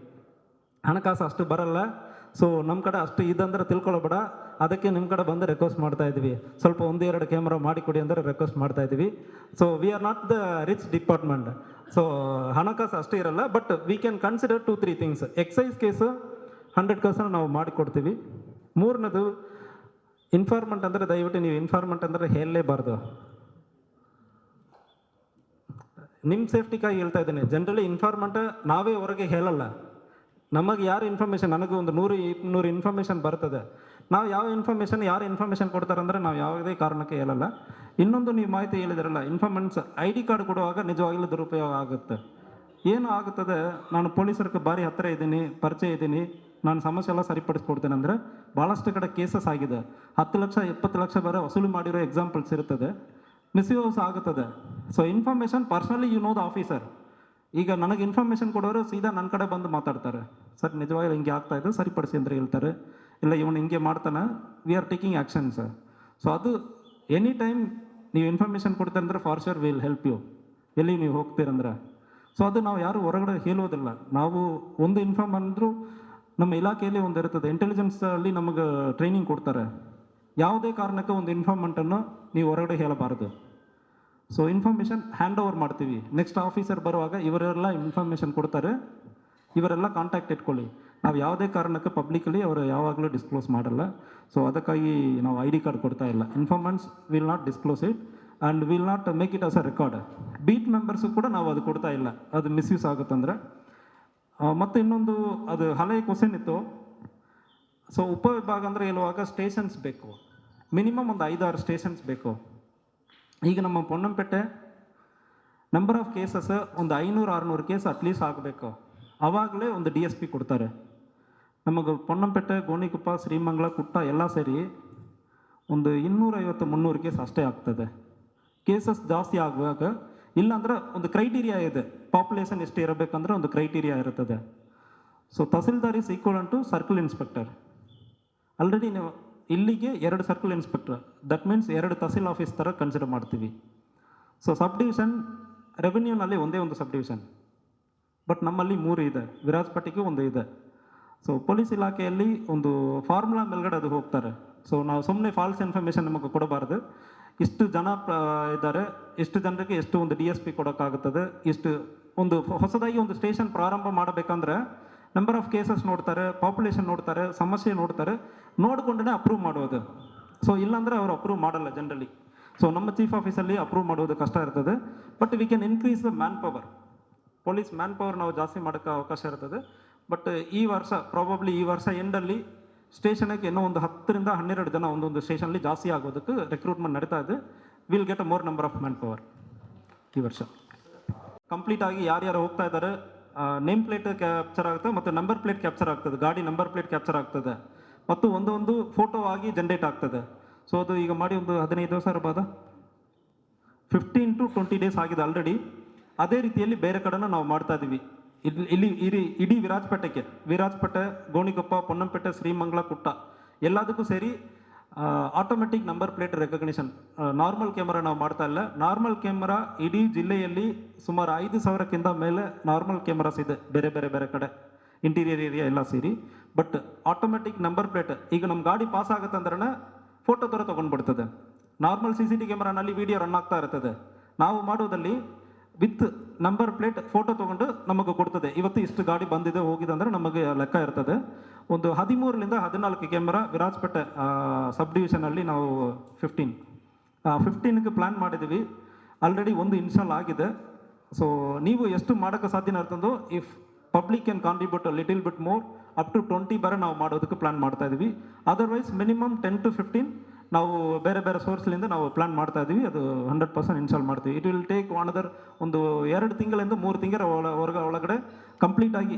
ಹಣಕಾಸು ಅಷ್ಟು ಬರಲ್ಲ. ಸೊ ನಮ್ಮ ಕಡೆ ಅಷ್ಟು ಇದಂದ್ರೆ ತಿಳ್ಕೊಳ್ಬೇಡ. ಅದಕ್ಕೆ ನಿಮ್ಮ ಕಡೆ ಬಂದು ರಿಕ್ವೆಸ್ಟ್ ಮಾಡ್ತಾ ಇದ್ವಿ ಸ್ವಲ್ಪ ಒಂದು, ಎರಡು ಕ್ಯಾಮ್ರಾ ಮಾಡಿಕೊಡಿ ಅಂದರೆ ರಿಕ್ವೆಸ್ಟ್ ಮಾಡ್ತಾ ಇದ್ವಿ so we are not the rich department so ಹಣಕಾಸು ಅಷ್ಟು ಇರಲ್ಲ but we can consider two three things excise case hundred percent ನಾವು ಮಾಡಿಕೊಡ್ತೀವಿ. ಮೂರನೇದು ಇನ್ಫಾರ್ಮೆಂಟ್ ಅಂದರೆ ದಯವಿಟ್ಟು ನೀವು ಇನ್ಫಾರ್ಮೆಂಟ್ ಅಂದರೆ ಹೇಳಲೇಬಾರ್ದು. ನಿಮ್ಮ ಸೇಫ್ಟಿಗಾಗಿ ಹೇಳ್ತಾ ಇದ್ದೀನಿ. ಜನರಲಿ ಇನ್ಫಾರ್ಮೆಂಟ್ ನಾವೇ ಹೊರಗೆ ಹೇಳಲ್ಲ. ನಮಗೆ ಯಾರು ಇನ್ಫಾರ್ಮೇಷನ್ ನನಗೆ ಒಂದು ನೂರು ನೂರು ಇನ್ಫಾರ್ಮೇಷನ್ ಬರ್ತದೆ. ನಾವು ಯಾವ ಇನ್ಫಾರ್ಮೇಷನ್ ಯಾರು ಇನ್ಫಾರ್ಮೇಷನ್ ಕೊಡ್ತಾರಂದ್ರೆ ನಾವು ಯಾವುದೇ ಕಾರಣಕ್ಕೆ ಹೇಳಲ್ಲ. ಇನ್ನೊಂದು ನೀವು ಮಾಹಿತಿ ಹೇಳಿದಿರಲ್ಲ ಇನ್ಫಾರ್ಮೆಂಟ್ಸ್ ಐ ಡಿ ಕಾರ್ಡ್ ಕೊಡುವಾಗ ನಿಜವಾಗಿಲ್ಲ ದುರುಪಯೋಗ ಆಗುತ್ತೆ. ಏನು ಆಗುತ್ತದೆ? ನಾನು ಪೊಲೀಸರಿಗೆ ಭಾರಿ ಹತ್ತಿರ ಇದ್ದೀನಿ, ಪರಿಚಯ ಇದ್ದೀನಿ, ನಾನು ಸಮಸ್ಯೆ ಎಲ್ಲ ಸರಿಪಡಿಸ್ಕೊಡ್ತೇನೆ ಅಂದರೆ ಭಾಳಷ್ಟು ಕಡೆ ಕೇಸಸ್ ಆಗಿದೆ. ಹತ್ತು ಲಕ್ಷ ಇಪ್ಪತ್ತು ಲಕ್ಷ ಬರೋ ವಸೂಲಿ ಮಾಡಿರೋ ಎಕ್ಸಾಂಪಲ್ಸ್ ಇರ್ತದೆ. ಮಿಸ್ಯೂಸ್ ಆಗುತ್ತದೆ. So information personally you know the officer ಈಗ ನನಗೆ ಇನ್ಫಾರ್ಮೇಷನ್ ಕೊಡೋರು ಸೀದಾ ನನ್ನ ಕಡೆ ಬಂದು ಮಾತಾಡ್ತಾರೆ. ಸರ್ ನಿಜವಾಗಿ ಹಿಂಗೆ ಆಗ್ತಾ ಇದೆ, ಸರಿಪಡಿಸಿ ಅಂತ ಹೇಳ್ತಾರೆ. ಇಲ್ಲ, ಇವನು ಹಿಂಗೆ ಮಾಡ್ತಾನೆ. We are taking action sir so ಅದು ಎನಿ ಟೈಮ್ ನೀವು ಇನ್ಫಾರ್ಮೇಷನ್ ಕೊಡ್ತೀರ ಅಂದರೆ for sure will help you ಎಲ್ಲಿ ನೀವು ಹೋಗ್ತೀರಂದ್ರೆ ಸೊ ಅದು ನಾವು ಯಾರು ಹೊರಗಡೆ ಹೇಳೋದಿಲ್ಲ. ನಾವು ಒಂದು ಇನ್ಫಾರ್ಮ್ ಅಂದರೂ ನಮ್ಮ ಇಲಾಖೆಯಲ್ಲಿ ಒಂದು ಇರ್ತದೆ. ಇಂಟೆಲಿಜೆನ್ಸ್ ಅಲ್ಲಿ ನಮಗೆ ಟ್ರೈನಿಂಗ್ ಕೊಡ್ತಾರೆ. ಯಾವುದೇ ಕಾರಣಕ್ಕೆ ಒಂದು ಇನ್ಫಾರ್ಮೆಂಟನ್ನು ನೀವು ಹೊರಗಡೆ ಹೇಳಬಾರದು. ಸೊ ಇನ್ಫಾರ್ಮೇಷನ್ ಹ್ಯಾಂಡ್ ಓವರ್ ಮಾಡ್ತೀವಿ. ನೆಕ್ಸ್ಟ್ ಆಫೀಸರ್ ಬರುವಾಗ ಇವರೆಲ್ಲ ಇನ್ಫಾರ್ಮೇಷನ್ ಕೊಡ್ತಾರೆ. ಇವರೆಲ್ಲ ಕಾಂಟ್ಯಾಕ್ಟ್ ಇಟ್ಕೊಳ್ಳಿ. ನಾವು ಯಾವುದೇ ಕಾರಣಕ್ಕೆ ಪಬ್ಲಿಕಲಿ ಅವರು ಯಾವಾಗಲೂ ಡಿಸ್ಕ್ಲೋಸ್ ಮಾಡಲ್ಲ. ಸೊ ಅದಕ್ಕಾಗಿ ನಾವು ಐ ಡಿ ಕಾರ್ಡ್ ಕೊಡ್ತಾ ಇಲ್ಲ. Informants will not disclose it and will not make it as a record beat members ಕೂಡ ನಾವು ಅದು ಕೊಡ್ತಾ ಇಲ್ಲ. ಅದು ಮಿಸ್ಯೂಸ್ ಆಗುತ್ತಂದ್ರೆ. ಮತ್ತು ಮತ್ತೆ ಇನ್ನೊಂದು, ಅದು ಹಳೆಯ ಕ್ವಶನ್ ಇತ್ತು. ಸೊ ಉಪವಿಭಾಗ ಅಂದರೆ ಹೇಳುವಾಗ ಸ್ಟೇಷನ್ಸ್ ಬೇಕು. ಮಿನಿಮಮ್ ಒಂದು ಐದಾರು ಸ್ಟೇಷನ್ಸ್ ಬೇಕು. ಈಗ ನಮ್ಮ ಪೊನ್ನಂಪೇಟೆ ನಂಬರ್ ಆಫ್ ಕೇಸಸ್ ಒಂದು ಐನೂರು ಆರುನೂರು ಕೇಸ್ ಅಟ್ಲೀಸ್ಟ್ ಆಗಬೇಕು. ಆವಾಗಲೇ ಒಂದು ಡಿ ಎಸ್ ಪಿ ಕೊಡ್ತಾರೆ. ನಮಗೆ ಪೊನ್ನಂಪೇಟೆ, ಗೋಣಿಕೊಪ್ಪ, ಶ್ರೀಮಂಗಲ, ಕುಟ್ಟ ಎಲ್ಲ ಸೇರಿ ಒಂದು ಇನ್ನೂರೈವತ್ತು, ಮುನ್ನೂರು ಕೇಸ್ ಅಷ್ಟೇ ಆಗ್ತದೆ. ಕೇಸಸ್ ಜಾಸ್ತಿ ಆಗುವಾಗ ಇಲ್ಲಾಂದ್ರೆ ಒಂದು ಕ್ರೈಟೀರಿಯಾ ಇದೆ. ಪಾಪ್ಯುಲೇಷನ್ ಎಷ್ಟು ಇರಬೇಕಂದ್ರೆ ಒಂದು ಕ್ರೈಟೀರಿಯಾ ಇರುತ್ತದೆ so tahsildar is equal to circle inspector already ನೀವು ಇಲ್ಲಿಗೆ ಎರಡು ಸರ್ಕಲ್ ಇನ್ಸ್ಪೆಕ್ಟರ್ ದಟ್ ಮೀನ್ಸ್ ಎರಡು ತಹಸೀಲ್ ಆಫೀಸ್ ಥರ ಕನ್ಸಿಡರ್ ಮಾಡ್ತೀವಿ. ಸೊ ಸಬ್ ಡಿವಿಷನ್ ರೆವಿನ್ಯೂನಲ್ಲಿ ಒಂದೇ ಒಂದು ಸಬ್ ಡಿವಿಷನ್ ಬಟ್ ನಮ್ಮಲ್ಲಿ ಮೂರು ಇದೆ. ವಿರಾಜಪೇಟೆಗೆ ಒಂದು ಇದೆ. ಸೊ ಪೊಲೀಸ್ ಇಲಾಖೆಯಲ್ಲಿ ಒಂದು ಫಾರ್ಮುಲಾ ಮೇಲ್ಗಡೆ ಅದು ಹೋಗ್ತಾರೆ. ಸೊ ನಾವು ಸುಮ್ಮನೆ ಫಾಲ್ಸ್ ಇನ್ಫಾರ್ಮೇಷನ್ ನಮಗೆ ಕೊಡಬಾರ್ದು. ಇಷ್ಟು ಜನ ಇದ್ದಾರೆ. ಎಷ್ಟು ಜನರಿಗೆ ಎಷ್ಟು ಒಂದು ಡಿ ಎಸ್ ಪಿ ಕೊಡೋಕ್ಕಾಗುತ್ತದೆ. ಇಷ್ಟು ಒಂದು ಹೊಸದಾಗಿ ಒಂದು ಸ್ಟೇಷನ್ ಪ್ರಾರಂಭ ಮಾಡಬೇಕಂದ್ರೆ ನಂಬರ್ ಆಫ್ ಕೇಸಸ್ ನೋಡ್ತಾರೆ ಪಾಪ್ಯುಲೇಷನ್ ನೋಡ್ತಾರೆ, ಸಮಸ್ಯೆ ನೋಡ್ತಾರೆ. ನೋಡಿಕೊಂಡೇ ಅಪ್ರೂವ್ ಮಾಡೋದು. ಸೊ ಇಲ್ಲಾಂದರೆ ಅವರು ಅಪ್ರೂವ್ ಮಾಡಲ್ಲ ಜನರಲಿ ಸೊ ನಮ್ಮ ಚೀಫ್ ಆಫೀಸಲ್ಲಿ ಅಪ್ರೂವ್ ಮಾಡೋದು ಕಷ್ಟ ಇರ್ತದೆ. But we can increase the man power police man power ನಾವು ಜಾಸ್ತಿ ಮಾಡೋಕ್ಕೆ ಅವಕಾಶ ಇರ್ತದೆ. ಬಟ್ ಈ ವರ್ಷ ಪ್ರಾಬಬ್ಲಿ ಈ ವರ್ಷ ಎಂಡಲ್ಲಿ ಸ್ಟೇಷನ್ಗೆ ಇನ್ನೂ ಒಂದು ಹತ್ತರಿಂದ ಹನ್ನೆರಡು ಜನ ಒಂದೊಂದು ಸ್ಟೇಷನಲ್ಲಿ ಜಾಸ್ತಿ ಆಗೋದಕ್ಕೆ ರೆಕ್ರೂಟ್ಮೆಂಟ್ ನಡೀತಾ ಇದೆ. Will get a more number of man power ಈ ವರ್ಷ. ಕಂಪ್ಲೀಟ್ ಆಗಿ ಯಾರ್ಯಾರು ಹೋಗ್ತಾ ಇದ್ದಾರೆ ನೇಮ್ ಪ್ಲೇಟ್ ಕ್ಯಾಪ್ಚರ್ ಆಗುತ್ತೆ, ಮತ್ತು ನಂಬರ್ ಪ್ಲೇಟ್ ಕ್ಯಾಪ್ಚರ್ ಆಗ್ತದೆ, ಗಾಡಿ ನಂಬರ್ ಪ್ಲೇಟ್ ಕ್ಯಾಪ್ಚರ್ ಆಗ್ತದೆ. ಮತ್ತು ಒಂದೊಂದು ಫೋಟೋ ಆಗಿ ಜನ್ರೇಟ್ ಆಗ್ತದೆ. ಸೊ ಅದು ಈಗ ಮಾಡಿ ಒಂದು ಹದಿನೈದು ದಿವಸ ಇರ್ಬೋದಾ? ಫಿಫ್ಟೀನ್ ಟು ಟ್ವೆಂಟಿ ಡೇಸ್ ಆಗಿದೆ ಆಲ್ರೆಡಿ ಅದೇ ರೀತಿಯಲ್ಲಿ ಬೇರೆ ಕಡೆನೂ ನಾವು ಮಾಡ್ತಾ ಇದ್ದೀವಿ. ಇಲ್ಲಿ ಇಲ್ಲಿ ಇಡೀ ಇಡೀ ವಿರಾಜಪೇಟೆಗೆ. ವಿರಾಜಪೇಟೆ, ಗೋಣಿಕೊಪ್ಪ, ಪೊನ್ನಂಪೇಟೆ, ಶ್ರೀಮಂಗಲ ಕುಟ್ಟ ಎಲ್ಲದಕ್ಕೂ ಸೇರಿ automatic number plate recognition normal camera ನಾವು ಮಾಡ್ತಾ ಇಲ್ಲ. ನಾರ್ಮಲ್ ಕ್ಯಾಮರಾ ಇಡೀ ಜಿಲ್ಲೆಯಲ್ಲಿ ಸುಮಾರು ಐದು ಸಾವಿರಕ್ಕಿಂತ ಮೇಲೆ ನಾರ್ಮಲ್ ಕ್ಯಾಮರಾಸ್ ಇದೆ ಬೇರೆ ಬೇರೆ ಬೇರೆ ಕಡೆ. ಇಂಟೀರಿಯರ್ ಏರಿಯಾ ಎಲ್ಲ ಸೇರಿ. ಬಟ್ ಆಟೋಮೆಟಿಕ್ ನಂಬರ್ ಪ್ಲೇಟ್ ಈಗ ನಮ್ಮ ಗಾಡಿ ಪಾಸ್ ಆಗುತ್ತೆ ಅಂದ್ರೆ ಫೋಟೋ ಥರ ತೊಗೊಂಡ್ಬಿಡ್ತದೆ. ನಾರ್ಮಲ್ ಸಿ ಸಿ ಟಿ ಕ್ಯಾಮ್ರಾನಲ್ಲಿ ವಿಡಿಯೋ ರನ್ ಆಗ್ತಾ ಇರ್ತದೆ. ನಾವು ಮಾಡೋದಲ್ಲಿ ವಿತ್ ನಂಬರ್ ಪ್ಲೇಟ್ ಫೋಟೋ ತೊಗೊಂಡು ನಮಗೆ ಕೊಡ್ತದೆ. ಇವತ್ತು ಇಷ್ಟು ಗಾಡಿ ಬಂದಿದೆ, ಹೋಗಿದೆ ಅಂದರೆ ನಮಗೆ ಲೆಕ್ಕ ಇರ್ತದೆ. ಒಂದು ಹದಿಮೂರರಿಂದ ಹದಿನಾಲ್ಕು ಕ್ಯಾಮ್ರಾ ವಿರಾಜಪೇಟೆ ಸಬ್ ಡಿವಿಷನಲ್ಲಿ ನಾವು ಫಿಫ್ಟೀನ್ ಫಿಫ್ಟೀನ್ಗೆ ಪ್ಲ್ಯಾನ್ ಮಾಡಿದ್ದೀವಿ ಆಲ್ರೆಡಿ ಒಂದು ಇನ್ಸ್ಟಾಲ್ ಆಗಿದೆ. ಸೊ ನೀವು ಎಷ್ಟು ಮಾಡೋಕ್ಕೆ ಸಾಧ್ಯನ ಇರ್ತಂದು if public can contribute little bit more up to twenty ಬರ ನಾವು ಮಾಡೋದಕ್ಕೆ ಪ್ಲಾನ್ ಮಾಡ್ತಾ ಇದ್ದೀವಿ otherwise minimum ten to fifteen ನಾವು ಬೇರೆ ಬೇರೆ ಸೋರ್ಸ್ಲಿಂದ ನಾವು ಪ್ಲಾನ್ ಮಾಡ್ತಾ ಇದ್ದೀವಿ ಅದು ಹಂಡ್ರೆಡ್ ಪರ್ಸೆಂಟ್ ಇನ್ಸ್ಟಾಲ್ ಮಾಡ್ತೀವಿ. It will take one other ಒಂದು ಎರಡು ತಿಂಗಳಿಂದ ಮೂರು ತಿಂಗಳ ಹೊರಗ, ಒಳಗಡೆ ಕಂಪ್ಲೀಟ್ ಆಗಿ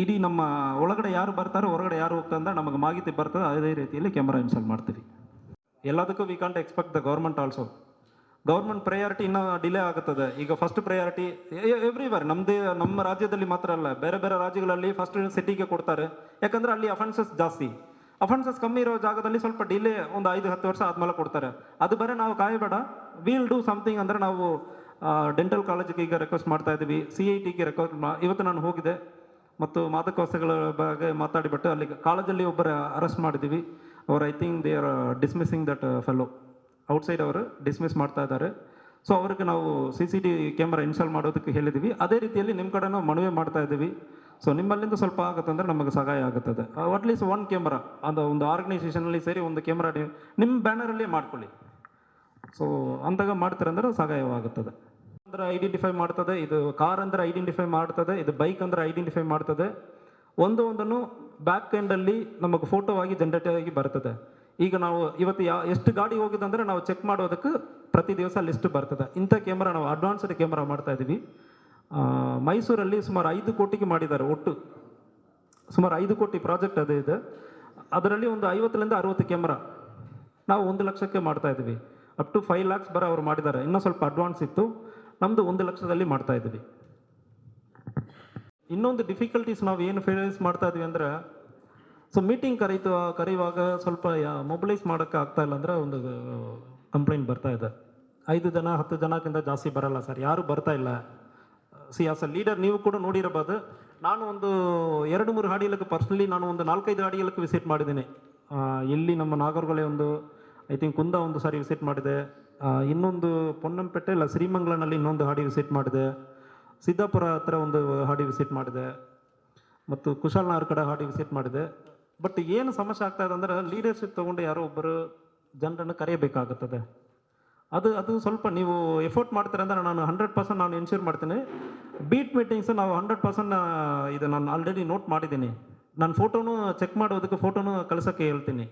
ಇಡೀ ನಮ್ಮ ಒಳಗಡೆ ಯಾರು ಬರ್ತಾರೋ, ಹೊರಗಡೆ ಯಾರು ಹೋಗ್ತಾ ಅಂತ ನಮಗೆ ಮಾಹಿತಿ ಬರ್ತದೆ. ಅದೇ ರೀತಿಯಲ್ಲಿ ಕ್ಯಾಮ್ರಾ ಇನ್ಸ್ಟಾಲ್ ಮಾಡ್ತೀವಿ. ಎಲ್ಲದಕ್ಕೂ we can't expect the government also government priority ಇನ್ನೂ ಡಿಲೇ ಆಗುತ್ತದೆ. ಈಗ ಫಸ್ಟ್ ಪ್ರಯಾರಿಟಿ ಎವ್ರಿವೇರ್ ನಮ್ಮದೇ ನಮ್ಮ ರಾಜ್ಯದಲ್ಲಿ ಮಾತ್ರ ಅಲ್ಲ, ಬೇರೆ ಬೇರೆ ರಾಜ್ಯಗಳಲ್ಲಿ ಫಸ್ಟ್ ಸಿಟಿಗೆ ಕೊಡ್ತಾರೆ. ಯಾಕಂದ್ರೆ ಅಲ್ಲಿ ಅಫೆನ್ಸಸ್ ಜಾಸ್ತಿ. ಅಫೆನ್ಸಸ್ ಕಮ್ಮಿ ಇರೋ ಜಾಗದಲ್ಲಿ ಸ್ವಲ್ಪ ಡಿಲೇ ಒಂದು ಐದು, ಹತ್ತು ವರ್ಷ ಆದ್ಮೇಲೆ ಕೊಡ್ತಾರೆ. ಅದು ಬರೀ ನಾವು ಕಾಯಬೇಡ. ವಿಲ್ ಡೂ ಸಮಥಿಂಗ್ ಅಂದರೆ ನಾವು ಡೆಂಟಲ್ ಕಾಲೇಜಿಗೆ ಈಗ ರಿಕ್ವೆಸ್ಟ್ ಮಾಡ್ತಾ ಇದ್ದೀವಿ ಸಿ ಐ ಟಿಗೆ ರೆಕ್ವೆಸ್ಟ್ ಇವತ್ತು ನಾನು ಹೋಗಿದೆ ಮತ್ತು ಮಾದಕ ವಸ್ತುಗಳ ಬಗ್ಗೆ ಮಾತಾಡಿಬಿಟ್ಟು ಅಲ್ಲಿ ಕಾಲೇಜಲ್ಲಿ ಒಬ್ಬರ ಅರೆಸ್ಟ್ ಮಾಡಿದ್ದೀವಿ. ಅವ್ರು I think they are dismissing that fellow outside ಅವರು ಡಿಸ್ಮಿಸ್ ಮಾಡ್ತಾ ಇದ್ದಾರೆ. ಸೊ ಅವ್ರಿಗೆ ನಾವು C C T camera install ಮಾಡೋದಕ್ಕೆ ಹೇಳಿದ್ದೀವಿ ಅದೇ ರೀತಿಯಲ್ಲಿ ನಿಮ್ಮ ಕಡೆ ನಾವು ಮನವಿ ಮಾಡ್ತಾ ಇದ್ದೀವಿ. ಸೊ ನಿಮ್ಮಲ್ಲಿಂದ ಸ್ವಲ್ಪ ಆಗುತ್ತೆ ಅಂದರೆ ನಮಗೆ ಸಹಾಯ ಆಗುತ್ತದೆ. ಅಟ್ಲೀಸ್ಟ್ ಒನ್ ಕ್ಯಾಮ್ರಾ ಅದು ಒಂದು ಆರ್ಗನೈಸೇಷನಲ್ಲಿ ಸೇರಿ ಒಂದು ಕ್ಯಾಮ್ರಾ ನಿಮ್ಮ ಬ್ಯಾನರಲ್ಲೇ ಮಾಡ್ಕೊಳ್ಳಿ. ಸೊ ಅಂದಾಗ ಮಾಡ್ತೀರಂದ್ರೆ ಸಹಾಯವಾಗುತ್ತದೆ. ಅಂದರೆ ಐಡೆಂಟಿಫೈ ಮಾಡ್ತದೆ, ಇದು ಕಾರ್ ಅಂದರೆ ಐಡೆಂಟಿಫೈ ಮಾಡ್ತದೆ, ಇದು ಬೈಕ್ ಅಂದರೆ ಐಡೆಂಟಿಫೈ ಮಾಡ್ತದೆ. ಒಂದು ಒಂದನ್ನು ಬ್ಯಾಕ್ ಎಂಡಲ್ಲಿ ನಮಗೆ ಫೋಟೋ ಆಗಿ ಜನರೇಟ್ ಆಗಿ ಬರ್ತದೆ. ಈಗ ನಾವು ಇವತ್ತು ಯಾವ ಎಷ್ಟು ಗಾಡಿ ಹೋಗಿದೆ ಅಂದರೆ ನಾವು ಚೆಕ್ ಮಾಡೋದಕ್ಕೆ ಪ್ರತಿ ದಿವಸ ಲಿಸ್ಟ್ ಬರ್ತದೆ. ಇಂಥ ಕ್ಯಾಮ್ರಾ ನಾವು ಅಡ್ವಾನ್ಸ್ಡ್ ಕ್ಯಾಮ್ರಾ ಮಾಡ್ತಾ ಇದ್ದೀವಿ. ಮೈಸೂರಲ್ಲಿ ಸುಮಾರು ಐದು ಕೋಟಿಗೆ ಮಾಡಿದ್ದಾರೆ ಒಟ್ಟು. ಸುಮಾರು ಐದು ಕೋಟಿ ಪ್ರಾಜೆಕ್ಟ್ ಅದೇ ಇದೆ. ಅದರಲ್ಲಿ ಒಂದು ಐವತ್ತರಿಂದ ಅರುವತ್ತು ಕ್ಯಾಮ್ರಾ ನಾವು ಒಂದು ಲಕ್ಷಕ್ಕೆ ಮಾಡ್ತಾ ಇದ್ದೀವಿ. ಅಪ್ ಟು ಫೈವ್ ಲ್ಯಾಕ್ಸ್ ಬರ ಅವರು ಮಾಡಿದ್ದಾರೆ. ಇನ್ನೂ ಸ್ವಲ್ಪ ಅಡ್ವಾನ್ಸ್ ಇತ್ತು. ನಮ್ಮದು ಒಂದು ಲಕ್ಷದಲ್ಲಿ ಮಾಡ್ತಾ ಇದ್ದೀವಿ. ಇನ್ನೊಂದು ಡಿಫಿಕಲ್ಟೀಸ್ ನಾವು ಏನು ಫೇಸ್ ಮಾಡ್ತಾ ಇದ್ವಿ ಅಂದರೆ ಸೊ ಮೀಟಿಂಗ್ ಕರೀತು ಕರೆಯುವಾಗ ಸ್ವಲ್ಪ ಮೊಬಿಲೈಸ್ ಮಾಡೋಕ್ಕೆ ಆಗ್ತಾ ಇಲ್ಲ ಅಂದರೆ ಒಂದು ಕಂಪ್ಲೇಂಟ್ ಬರ್ತಾ ಇದೆ. ಐದು ಜನ, ಹತ್ತು ಜನಕ್ಕಿಂತ ಜಾಸ್ತಿ ಬರಲ್ಲ ಸರ್. ಯಾರು ಬರ್ತಾ ಇಲ್ಲ. ಸಿ ಆಸ್ ಅ ಲೀಡರ್ ನೀವು ಕೂಡ ನೋಡಿರಬಹುದು ನಾನು ಒಂದು ಎರಡು, ಮೂರು ಹಾಡಿಯಲಕ್ಕೆ ಪರ್ಸ್ನಲಿ ನಾನು ಒಂದು ನಾಲ್ಕೈದು ಹಾಡಿಯಲಕ್ಕೆ ವಿಸಿಟ್ ಮಾಡಿದ್ದೀನಿ. ಇಲ್ಲಿ ನಮ್ಮ ನಾಗರಗೊಳೆ ಒಂದು ಐ ಥಿಂಕ್ ಕುಂದ ಒಂದು ಸಾರಿ ವಿಸಿಟ್ ಮಾಡಿದೆ. ಇನ್ನೊಂದು ಪೊನ್ನಂಪೇಟೆ ಇಲ್ಲ, ಶ್ರೀಮಂಗ್ಲನಲ್ಲಿ ಇನ್ನೊಂದು ಹಾಡಿ ವಿಸಿಟ್ ಮಾಡಿದೆ. ಸಿದ್ದಾಪುರ ಹತ್ರ ಒಂದು ಹಾಡಿ ವಿಸಿಟ್ ಮಾಡಿದೆ. ಮತ್ತು ಕುಶಾಲನಗರ ಕಡೆ ಹಾಡಿ ವಿಸಿಟ್ ಮಾಡಿದೆ. ಬಟ್ ಏನು ಸಮಸ್ಯೆ ಆಗ್ತಾ ಇದೆ ಅಂದ್ರೆ ಲೀಡರ್ಶಿಪ್ ತಗೊಂಡು ಯಾರೋ ಒಬ್ಬರು ಜನರನ್ನು ಕರೆಯಬೇಕಾಗುತ್ತದೆ. ಅದು ಅದು ಸ್ವಲ್ಪ ನೀವು ಎಫೋರ್ಟ್ ಮಾಡ್ತೀರ ಅಂದ್ರೆ ನಾನು ಹಂಡ್ರೆಡ್ ಪರ್ಸೆಂಟ್ ನಾನು ಎನ್ಶೂರ್ ಮಾಡ್ತೀನಿ. ಬೀಟ್ ಮೀಟಿಂಗ್ಸ್ ನಾವು ಹಂಡ್ರೆಡ್ ಪರ್ಸೆಂಟ್ ಇದು ನಾನು ಆಲ್ರೆಡಿ ನೋಟ್ ಮಾಡಿದ್ದೀನಿ. ನಾನು ಫೋಟೋನು ಚೆಕ್ ಮಾಡೋದಕ್ಕೆ ಫೋಟೋನು ಕಳ್ಸೋಕ್ಕೆ ಹೇಳ್ತೀನಿ.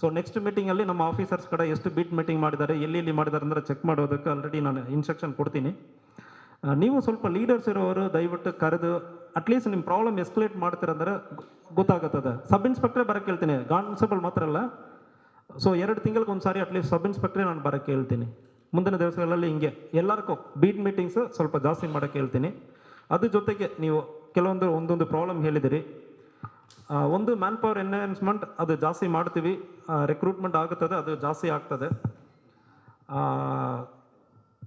ಸೊ ನೆಕ್ಸ್ಟ್ ಮೀಟಿಂಗಲ್ಲಿ ನಮ್ಮ ಆಫೀಸರ್ಸ್ ಕಡೆ ಎಷ್ಟು ಬೀಟ್ ಮೀಟಿಂಗ್ ಮಾಡಿದ್ದಾರೆ, ಎಲ್ಲಿ ಎಲ್ಲಿ ಮಾಡಿದ್ದಾರೆ ಅಂದರೆ ಚೆಕ್ ಮಾಡೋದಕ್ಕೆ ಆಲ್ರೆಡಿ ನಾನು ಇನ್ಸ್ಟ್ರಕ್ಷನ್ ಕೊಡ್ತೀನಿ. ನೀವು ಸ್ವಲ್ಪ ಲೀಡರ್ಸ್ ಇರೋರು ದಯವಿಟ್ಟು ಕರೆದು ಅಟ್ಲೀಸ್ಟ್ ನಿಮ್ಮ ಪ್ರಾಬ್ಲಮ್ ಎಸ್ಕಲೇಟ್ ಮಾಡ್ತೀರಂದ್ರೆ ಗೊತ್ತಾಗುತ್ತದೆ. ಸಬ್ ಇನ್ಸ್ಪೆಕ್ಟ್ರೇ ಬರಕ್ಕೆ ಹೇಳ್ತೀನಿ ಕಾನ್ಸ್ಟೇಬಲ್ ಮಾತ್ರ ಅಲ್ಲ. ಸೊ ಎರಡು ತಿಂಗಳಿಗೆ ಒಂದು ಸಾರಿ ಅಟ್ಲೀಸ್ಟ್ ಸಬ್ ಇನ್ಸ್ಪೆಕ್ಟ್ರೇ ನಾನು ಬರೋಕ್ಕೆ ಹೇಳ್ತೀನಿ ಮುಂದಿನ ದಿವಸಗಳಲ್ಲಿ ಹಿಂಗೆ ಎಲ್ಲರಿಗೂ ಬೀಟ್ ಮೀಟಿಂಗ್ಸ್ ಸ್ವಲ್ಪ ಜಾಸ್ತಿ ಮಾಡೋಕ್ಕೆ ಹೇಳ್ತೀನಿ ಅದ್ರ ಜೊತೆಗೆ ನೀವು ಕೆಲವೊಂದು ಒಂದೊಂದು ಪ್ರಾಬ್ಲಮ್ ಹೇಳಿದಿರಿ. ಒಂದು ಮ್ಯಾನ್ ಪವರ್ ಎನ್ಹಾನ್ಸ್ಮೆಂಟ್ ಅದು ಜಾಸ್ತಿ ಮಾಡ್ತೀವಿ. ರಿಕ್ರೂಟ್ಮೆಂಟ್ ಆಗುತ್ತದೆ, ಅದು ಜಾಸ್ತಿ ಆಗ್ತದೆ.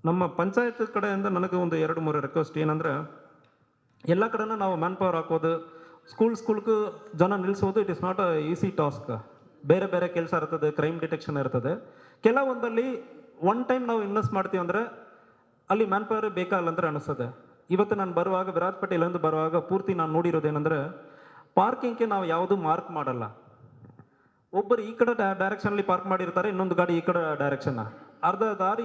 ನಮ್ಮ ಪಂಚಾಯತ್ ಕಡೆಯಿಂದ ನನಗೆ ಒಂದು ಎರಡು ಮೂರು ರಿಕ್ವೆಸ್ಟ್ ಏನಂದರೆ, ಎಲ್ಲ ಕಡೆನೂ ನಾವು ಮ್ಯಾನ್ ಪವರ್ ಹಾಕೋದು ಸ್ಕೂಲ್ ಸ್ಕೂಲ್ಗೂ ಜನ ನಿಲ್ಲಿಸೋದು it is not a easy task ಬೇರೆ ಬೇರೆ ಕೆಲಸ ಇರ್ತದೆ ಕ್ರೈಮ್ ಡಿಟೆಕ್ಷನ್ ಇರ್ತದೆ. ಕೆಲವೊಂದಲ್ಲಿ ಒನ್ ಟೈಮ್ ನಾವು ಇನ್ವೆಸ್ಟ್ ಮಾಡ್ತೀವಿ ಅಂದರೆ, ಅಲ್ಲಿ ಮ್ಯಾನ್ ಪವರ್ ಬೇಕಾಗಲ್ಲ ಅಂದರೆ ಅನಿಸ್ತದೆ. ಇವತ್ತು ನಾನು ಬರುವಾಗ, ವಿರಾಟ್ ಪಟೇಲ್ ಎಂದು ಬರುವಾಗ ಪೂರ್ತಿ ನಾನು ನೋಡಿರೋದೇನೆಂದರೆ ಪಾರ್ಕಿಂಗ್ಗೆ ನಾವು ಯಾವುದೂ ಮಾರ್ಕ್ ಮಾಡಲ್ಲ. ಒಬ್ಬರು ಈ ಕಡೆ ಡೈರೆಕ್ಷನಲ್ಲಿ ಪಾರ್ಕ್ ಮಾಡಿರ್ತಾರೆ, ಇನ್ನೊಂದು ಗಾಡಿ ಈ ಕಡೆ ಡೈರೆಕ್ಷನ್ ಅರ್ಧ ದಾರಿ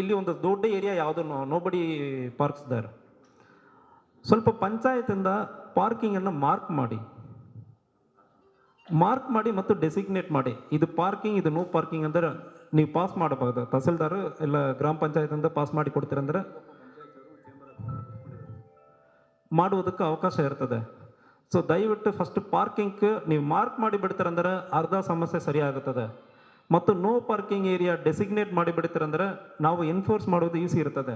ಇಲ್ಲಿ ಒಂದು ದೊಡ್ಡ ಏರಿಯಾ ಯಾವುದನ್ನು ನೋಬಡಿ ಪಾರ್ಕ್ಸ್ ದರ್ ಸ್ವಲ್ಪ ಪಂಚಾಯತಿಂದ ಪಾರ್ಕಿಂಗನ್ನು ಮಾರ್ಕ್ ಮಾಡಿ. ಮಾರ್ಕ್ ಮಾಡಿ ಮತ್ತು ಡೆಸಿಗ್ನೇಟ್ ಮಾಡಿ. ಇದು ಪಾರ್ಕಿಂಗ್, ಇದು ನೋ ಪಾರ್ಕಿಂಗ್ ಅಂದ್ರೆ ನೀವು ಪಾಸ್ ಮಾಡಬಹುದು. ತಹಸೀಲ್ದಾರ್ ಎಲ್ಲ ಗ್ರಾಮ ಪಂಚಾಯತಿಂದ ಪಾಸ್ ಮಾಡಿ ಕೊಡ್ತೀರಂದ್ರೆ ಮಾಡುವುದಕ್ಕೆ ಅವಕಾಶ ಇರ್ತದೆ. ಸೊ ದಯವಿಟ್ಟು ಫಸ್ಟ್ ಪಾರ್ಕಿಂಗ್ ನೀವು ಮಾರ್ಕ್ ಮಾಡಿ ಬಿಡ್ತೀರಂದ್ರೆ ಅರ್ಧ ಸಮಸ್ಯೆ ಸರಿಯಾಗುತ್ತದೆ. ಮತ್ತು ನೋ ಪಾರ್ಕಿಂಗ್ ಏರಿಯಾ ಡೆಸಿಗ್ನೇಟ್ ಮಾಡಿ ಬಿಡ್ತೀರಂದ್ರೆ ನಾವು ಎನ್ಫೋರ್ಸ್ ಮಾಡೋದು ಈಸಿ ಇರ್ತದೆ.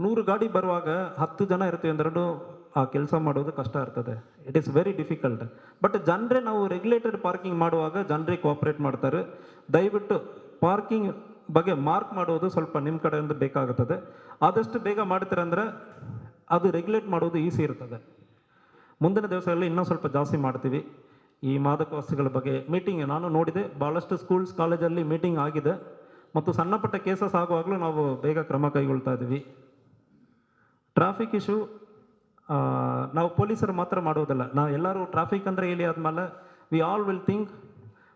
ನೂರು ಗಾಡಿ ಬರುವಾಗ ಹತ್ತು ಜನ ಇರ್ತೀವಿ ಅಂದ್ರೂ ಆ ಕೆಲಸ ಮಾಡೋದು ಕಷ್ಟ ಇರ್ತದೆ. It is very difficult but ಜನರೇ ನಾವು ರೆಗ್ಯುಲೇಟೆಡ್ ಪಾರ್ಕಿಂಗ್ ಮಾಡುವಾಗ ಜನರೇ ಕೋಆಪ್ರೇಟ್ ಮಾಡ್ತಾರೆ. ದಯವಿಟ್ಟು ಪಾರ್ಕಿಂಗ್ ಬಗ್ಗೆ ಮಾರ್ಕ್ ಮಾಡೋದು ಸ್ವಲ್ಪ ನಿಮ್ಮ ಕಡೆಯಿಂದ ಬೇಕಾಗುತ್ತದೆ. ಆದಷ್ಟು ಬೇಗ ಮಾಡ್ತೀರಂದ್ರೆ ಅದು ರೆಗ್ಯುಲೇಟ್ ಮಾಡೋದು ಈಸಿ ಇರ್ತದೆ. ಮುಂದಿನ ದಿವಸಗಳಲ್ಲಿ ಇನ್ನೂ ಸ್ವಲ್ಪ ಜಾಸ್ತಿ ಮಾಡ್ತೀವಿ. ಈ ಮಾದಕ ವಸ್ತುಗಳ ಬಗ್ಗೆ ಮೀಟಿಂಗ್ ನಾನು ನೋಡಿದೆ. ಭಾಳಷ್ಟು ಸ್ಕೂಲ್ಸ್ ಕಾಲೇಜಲ್ಲಿ ಮೀಟಿಂಗ್ ಆಗಿದೆ. ಮತ್ತು ಸಣ್ಣಪುಟ್ಟ ಕೇಸಸ್ ಆಗುವಾಗಲೂ ನಾವು ಬೇಗ ಕ್ರಮ ಕೈಗೊಳ್ತಾ ಇದ್ದೀವಿ. ಟ್ರಾಫಿಕ್ ಇಶ್ಯೂ ನಾವು ಪೊಲೀಸರು ಮಾತ್ರ ಮಾಡೋದಿಲ್ಲ. ನಾವು ಎಲ್ಲರೂ ಟ್ರಾಫಿಕ್ ಅಂದರೆ ಹೇಳಿ ಆದಮೇಲೆ ವಿ ಆಲ್ ವಿಲ್ ಥಿಂಕ್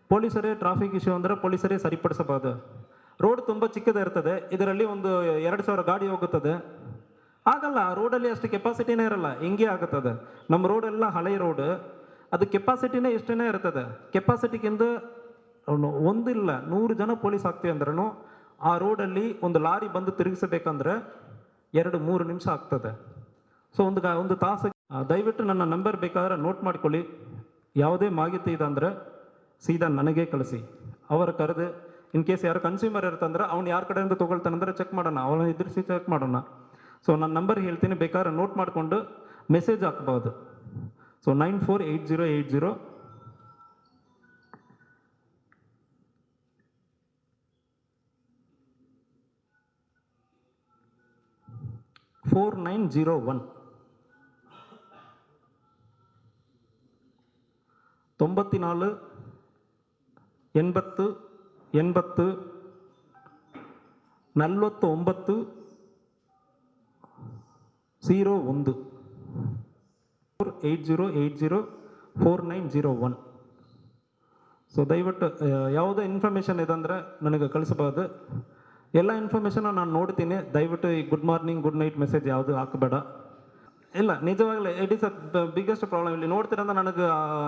ಪೊಲೀಸರೇ ಟ್ರಾಫಿಕ್ ಇಶ್ಯೂ ಅಂದರೆ ಪೊಲೀಸರೇ ಸರಿಪಡಿಸಬಹುದು ರೋಡ್ ತುಂಬ ಚಿಕ್ಕದಿರ್ತದೆ ಇದರಲ್ಲಿ ಒಂದು ಎರಡು ಸಾವಿರ ಗಾಡಿ ಹೋಗುತ್ತದೆ. ಆಗಲ್ಲ ರೋಡಲ್ಲಿ ಅಷ್ಟು ಕೆಪಾಸಿಟಿನೇ ಇರಲ್ಲ. ಹಿಂಗೆ ಆಗುತ್ತದೆ. ನಮ್ಮ ರೋಡೆಲ್ಲ ಹಳೆ ರೋಡ್ ಅದು ಕೆಪಾಸಿಟಿನೇ ಎಷ್ಟೇ ಇರ್ತದೆ. ಕೆಪಾಸಿಟಿಗಿಂತ ಒಂದಿಲ್ಲ, ನೂರು ಜನ ಪೊಲೀಸ್ ಆಗ್ತೀವಿ ಅಂದ್ರೂ ಆ ರೋಡಲ್ಲಿ ಒಂದು ಲಾರಿ ಬಂದು ತಿರುಗಿಸಬೇಕಂದ್ರೆ ಎರಡು, ಮೂರು ನಿಮಿಷ ಆಗ್ತದೆ. ಸೊ ಒಂದು ಒಂದು ತಾಸು ದಯವಿಟ್ಟು ನನ್ನ ನಂಬರ್ ಬೇಕಾದ್ರೆ ನೋಟ್ ಮಾಡ್ಕೊಳ್ಳಿ. ಯಾವುದೇ ಮಾಹಿತಿ ಇದೆ ಅಂದರೆ ಸೀದಾ ನನಗೆ ಕಳಿಸಿ. ಅವರ ಕರೆದು, ಇನ್ ಕೇಸ್ ಯಾರು ಕನ್ಸ್ಯೂಮರ್ ಇರ್ತಂದ್ರೆ ಅವ್ನು ಯಾರ ಕಡೆಯಿಂದ ತೊಗೊಳ್ತಾನಂದ್ರೆ ಚೆಕ್ ಮಾಡೋಣ. ಅವನ ಎದುರಿಸಿ ಚೆಕ್ ಮಾಡೋಣ. ಸೊ ನನ್ನ ನಂಬರ್ ಹೇಳ್ತೀನಿ. ಬೇಕಾದ್ರೆ ನೋಟ್ ಮಾಡಿಕೊಂಡು ಮೆಸೇಜ್ ಹಾಕ್ಬೋದು. So nine four eight zero eight zero four nine zero one ತೊಂಬತ್ತಿ ನಾಲು ಎಂಬತ್ತು ಎಂಬತ್ತು ನಲ್ವತ್ತು ಒಂಬತ್ತು ಝೀರೋ ಒಂದು four eight zero eight zero four nine zero one. So ದಯವಿಟ್ಟು ಯಾವುದೇ ಇನ್ಫಾರ್ಮೇಷನ್ ಇದೆ ಅಂದರೆ ನನಗೆ ಕಳಿಸಬಹುದು ಎಲ್ಲ ಇನ್ಫಾರ್ಮೇಷನ್ ನಾನು ನೋಡ್ತೀನಿ. ದಯವಿಟ್ಟು ಈ good morning good night message ಯಾವುದು ಹಾಕಬೇಡ. ಇಲ್ಲ, ನಿಜವಾಗ್ಲೂ it is a biggest problem ಇಲ್ಲಿ ನೋಡ್ತಿರಂದ್ರೆ ನನಗೆ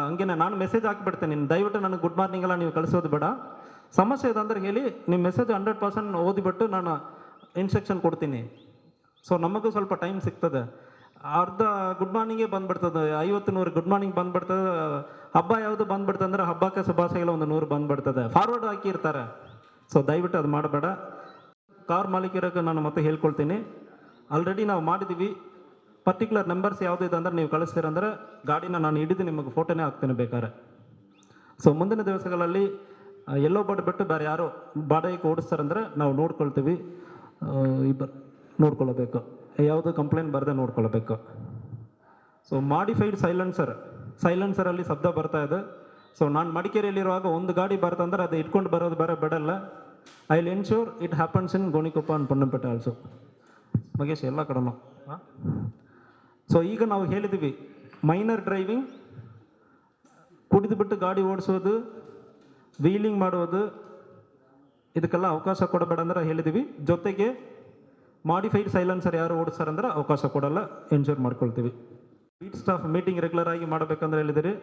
ಹಂಗೆ ನಾನು ಮೆಸೇಜ್ ಹಾಕಿಬಿಡ್ತೀನಿ. ದಯವಿಟ್ಟು ನನಗೆ ಗುಡ್ ಮಾರ್ನಿಂಗ್ ಎಲ್ಲ ನೀವು ಕಳಿಸೋದು ಬೇಡ. ಸಮಸ್ಯೆ ಇದೆ ಅಂದ್ರೆ ಹೇಳಿ, ನಿಮ್ಮ ಮೆಸೇಜ್ ಹಂಡ್ರೆಡ್ ಪರ್ಸೆಂಟ್ ಓದಿಬಿಟ್ಟು ನಾನು ಇನ್ಸ್ಟ್ರಕ್ಷನ್ ಕೊಡ್ತೀನಿ. ಸೊ ನಮಗೂ ಸ್ವಲ್ಪ ಟೈಮ್ ಸಿಗ್ತದೆ. ಅರ್ಧ ಗುಡ್ ಮಾರ್ನಿಂಗೇ ಬಂದ್ಬಿಡ್ತದೆ, ಐವತ್ತು ನೂರು ಗುಡ್ ಮಾರ್ನಿಂಗ್ ಬಂದ್ಬಿಡ್ತದೆ, ಹಬ್ಬ ಯಾವುದು ಬಂದ್ಬಿಡ್ತದೆ ಅಂದ್ರೆ ಹಬ್ಬಕ್ಕೆ ಶುಭಾಶಯಗಳು ಒಂದು ನೂರು ಬಂದ್ಬಿಡ್ತದೆ. ಫಾರ್ವರ್ಡ್ ಹಾಕಿರ್ತಾರೆ. ಸೊ ದಯವಿಟ್ಟು ಅದು ಮಾಡಬೇಡ. ಕಾರ್ ಮಾಲೀಕರಿಗೆ ನಾನು ಮತ್ತೆ ಹೇಳ್ಕೊಳ್ತೀನಿ. ಆಲ್ರೆಡಿ ನಾವು ಮಾಡಿದ್ದೀವಿ ಪರ್ಟಿಕ್ಯುಲರ್ ನಂಬರ್ಸ್ ಇದೆ ಅಂದ್ರೆ ನೀವು ಕಳಿಸ್ತೀರಂದ್ರೆ ಗಾಡಿನ ನಾನು ಹಿಡಿದು ನಿಮಗೆ ಫೋಟೋನೇ ಹಾಕ್ತೀನಿ ಬೇಕಾದ್ರೆ. ಸೊ ಮುಂದಿನ ದಿವಸಗಳಲ್ಲಿ ಎಲ್ಲೋ ಬಡ್ ಬಿಟ್ಟು ಬೇರೆ ಯಾರೋ ಬಾಡಿಗೆ ಓಡಿಸ್ತಾರಂದ್ರೆ ನಾವು ನೋಡ್ಕೊಳ್ತೀವಿ. ಇಬ್ಬರು ನೋಡ್ಕೊಳ್ಬೇಕು. ಯಾವುದು ಕಂಪ್ಲೇಂಟ್ ಬರದೆ ನೋಡ್ಕೊಳ್ಬೇಕು. ಸೊ ಮಾಡಿಫೈಡ್ ಸೈಲೆನ್ಸರ್ ಸೈಲೆನ್ಸರಲ್ಲಿ ಶಬ್ದ ಬರ್ತಾ ಇದೆ. ಸೊ ನಾನು ಮಡಿಕೇರಿಯಲ್ಲಿರುವಾಗ ಒಂದು ಗಾಡಿ ಬರ್ತಂದ್ರೆ ಅದು ಇಟ್ಕೊಂಡು ಬರೋದು ಬೇರೆ ಬಿಡಲ್ಲ. I will ensure it happens in Gonikoppa and Ponnampete also Magesh ಎಲ್ಲ ಕಡೆನೂ. ಸೊ ಈಗ ನಾವು ಹೇಳಿದ್ದೀವಿ ಮೈನರ್ ಡ್ರೈವಿಂಗ್ ಕುಡಿದುಬಿಟ್ಟು ಗಾಡಿ ಓಡಿಸೋದು ವೀಲಿಂಗ್ ಮಾಡೋದು ಇದಕ್ಕೆಲ್ಲ ಅವಕಾಶ ಕೊಡಬೇಡ ಅಂದ್ರೆ ಹೇಳಿದ್ದೀವಿ ಜೊತೆಗೆ ಮಾಡಿಫೈಡ್ ಸೈಲೆನ್ಸರ್ ಯಾರು ಓಡಿಸ್ತಾರಂದ್ರೆ ಅವಕಾಶ ಕೊಡಲ್ಲ ಎನ್ಶೂರ್ ಮಾಡ್ಕೊಳ್ತೀವಿ. ಬೀಟ್ ಸ್ಟಾಫ್ ಮೀಟಿಂಗ್ ರೆಗ್ಯುಲರ್ ಆಗಿ ಮಾಡಬೇಕಂದ್ರೆ ಹೇಳಿದಿರಿ.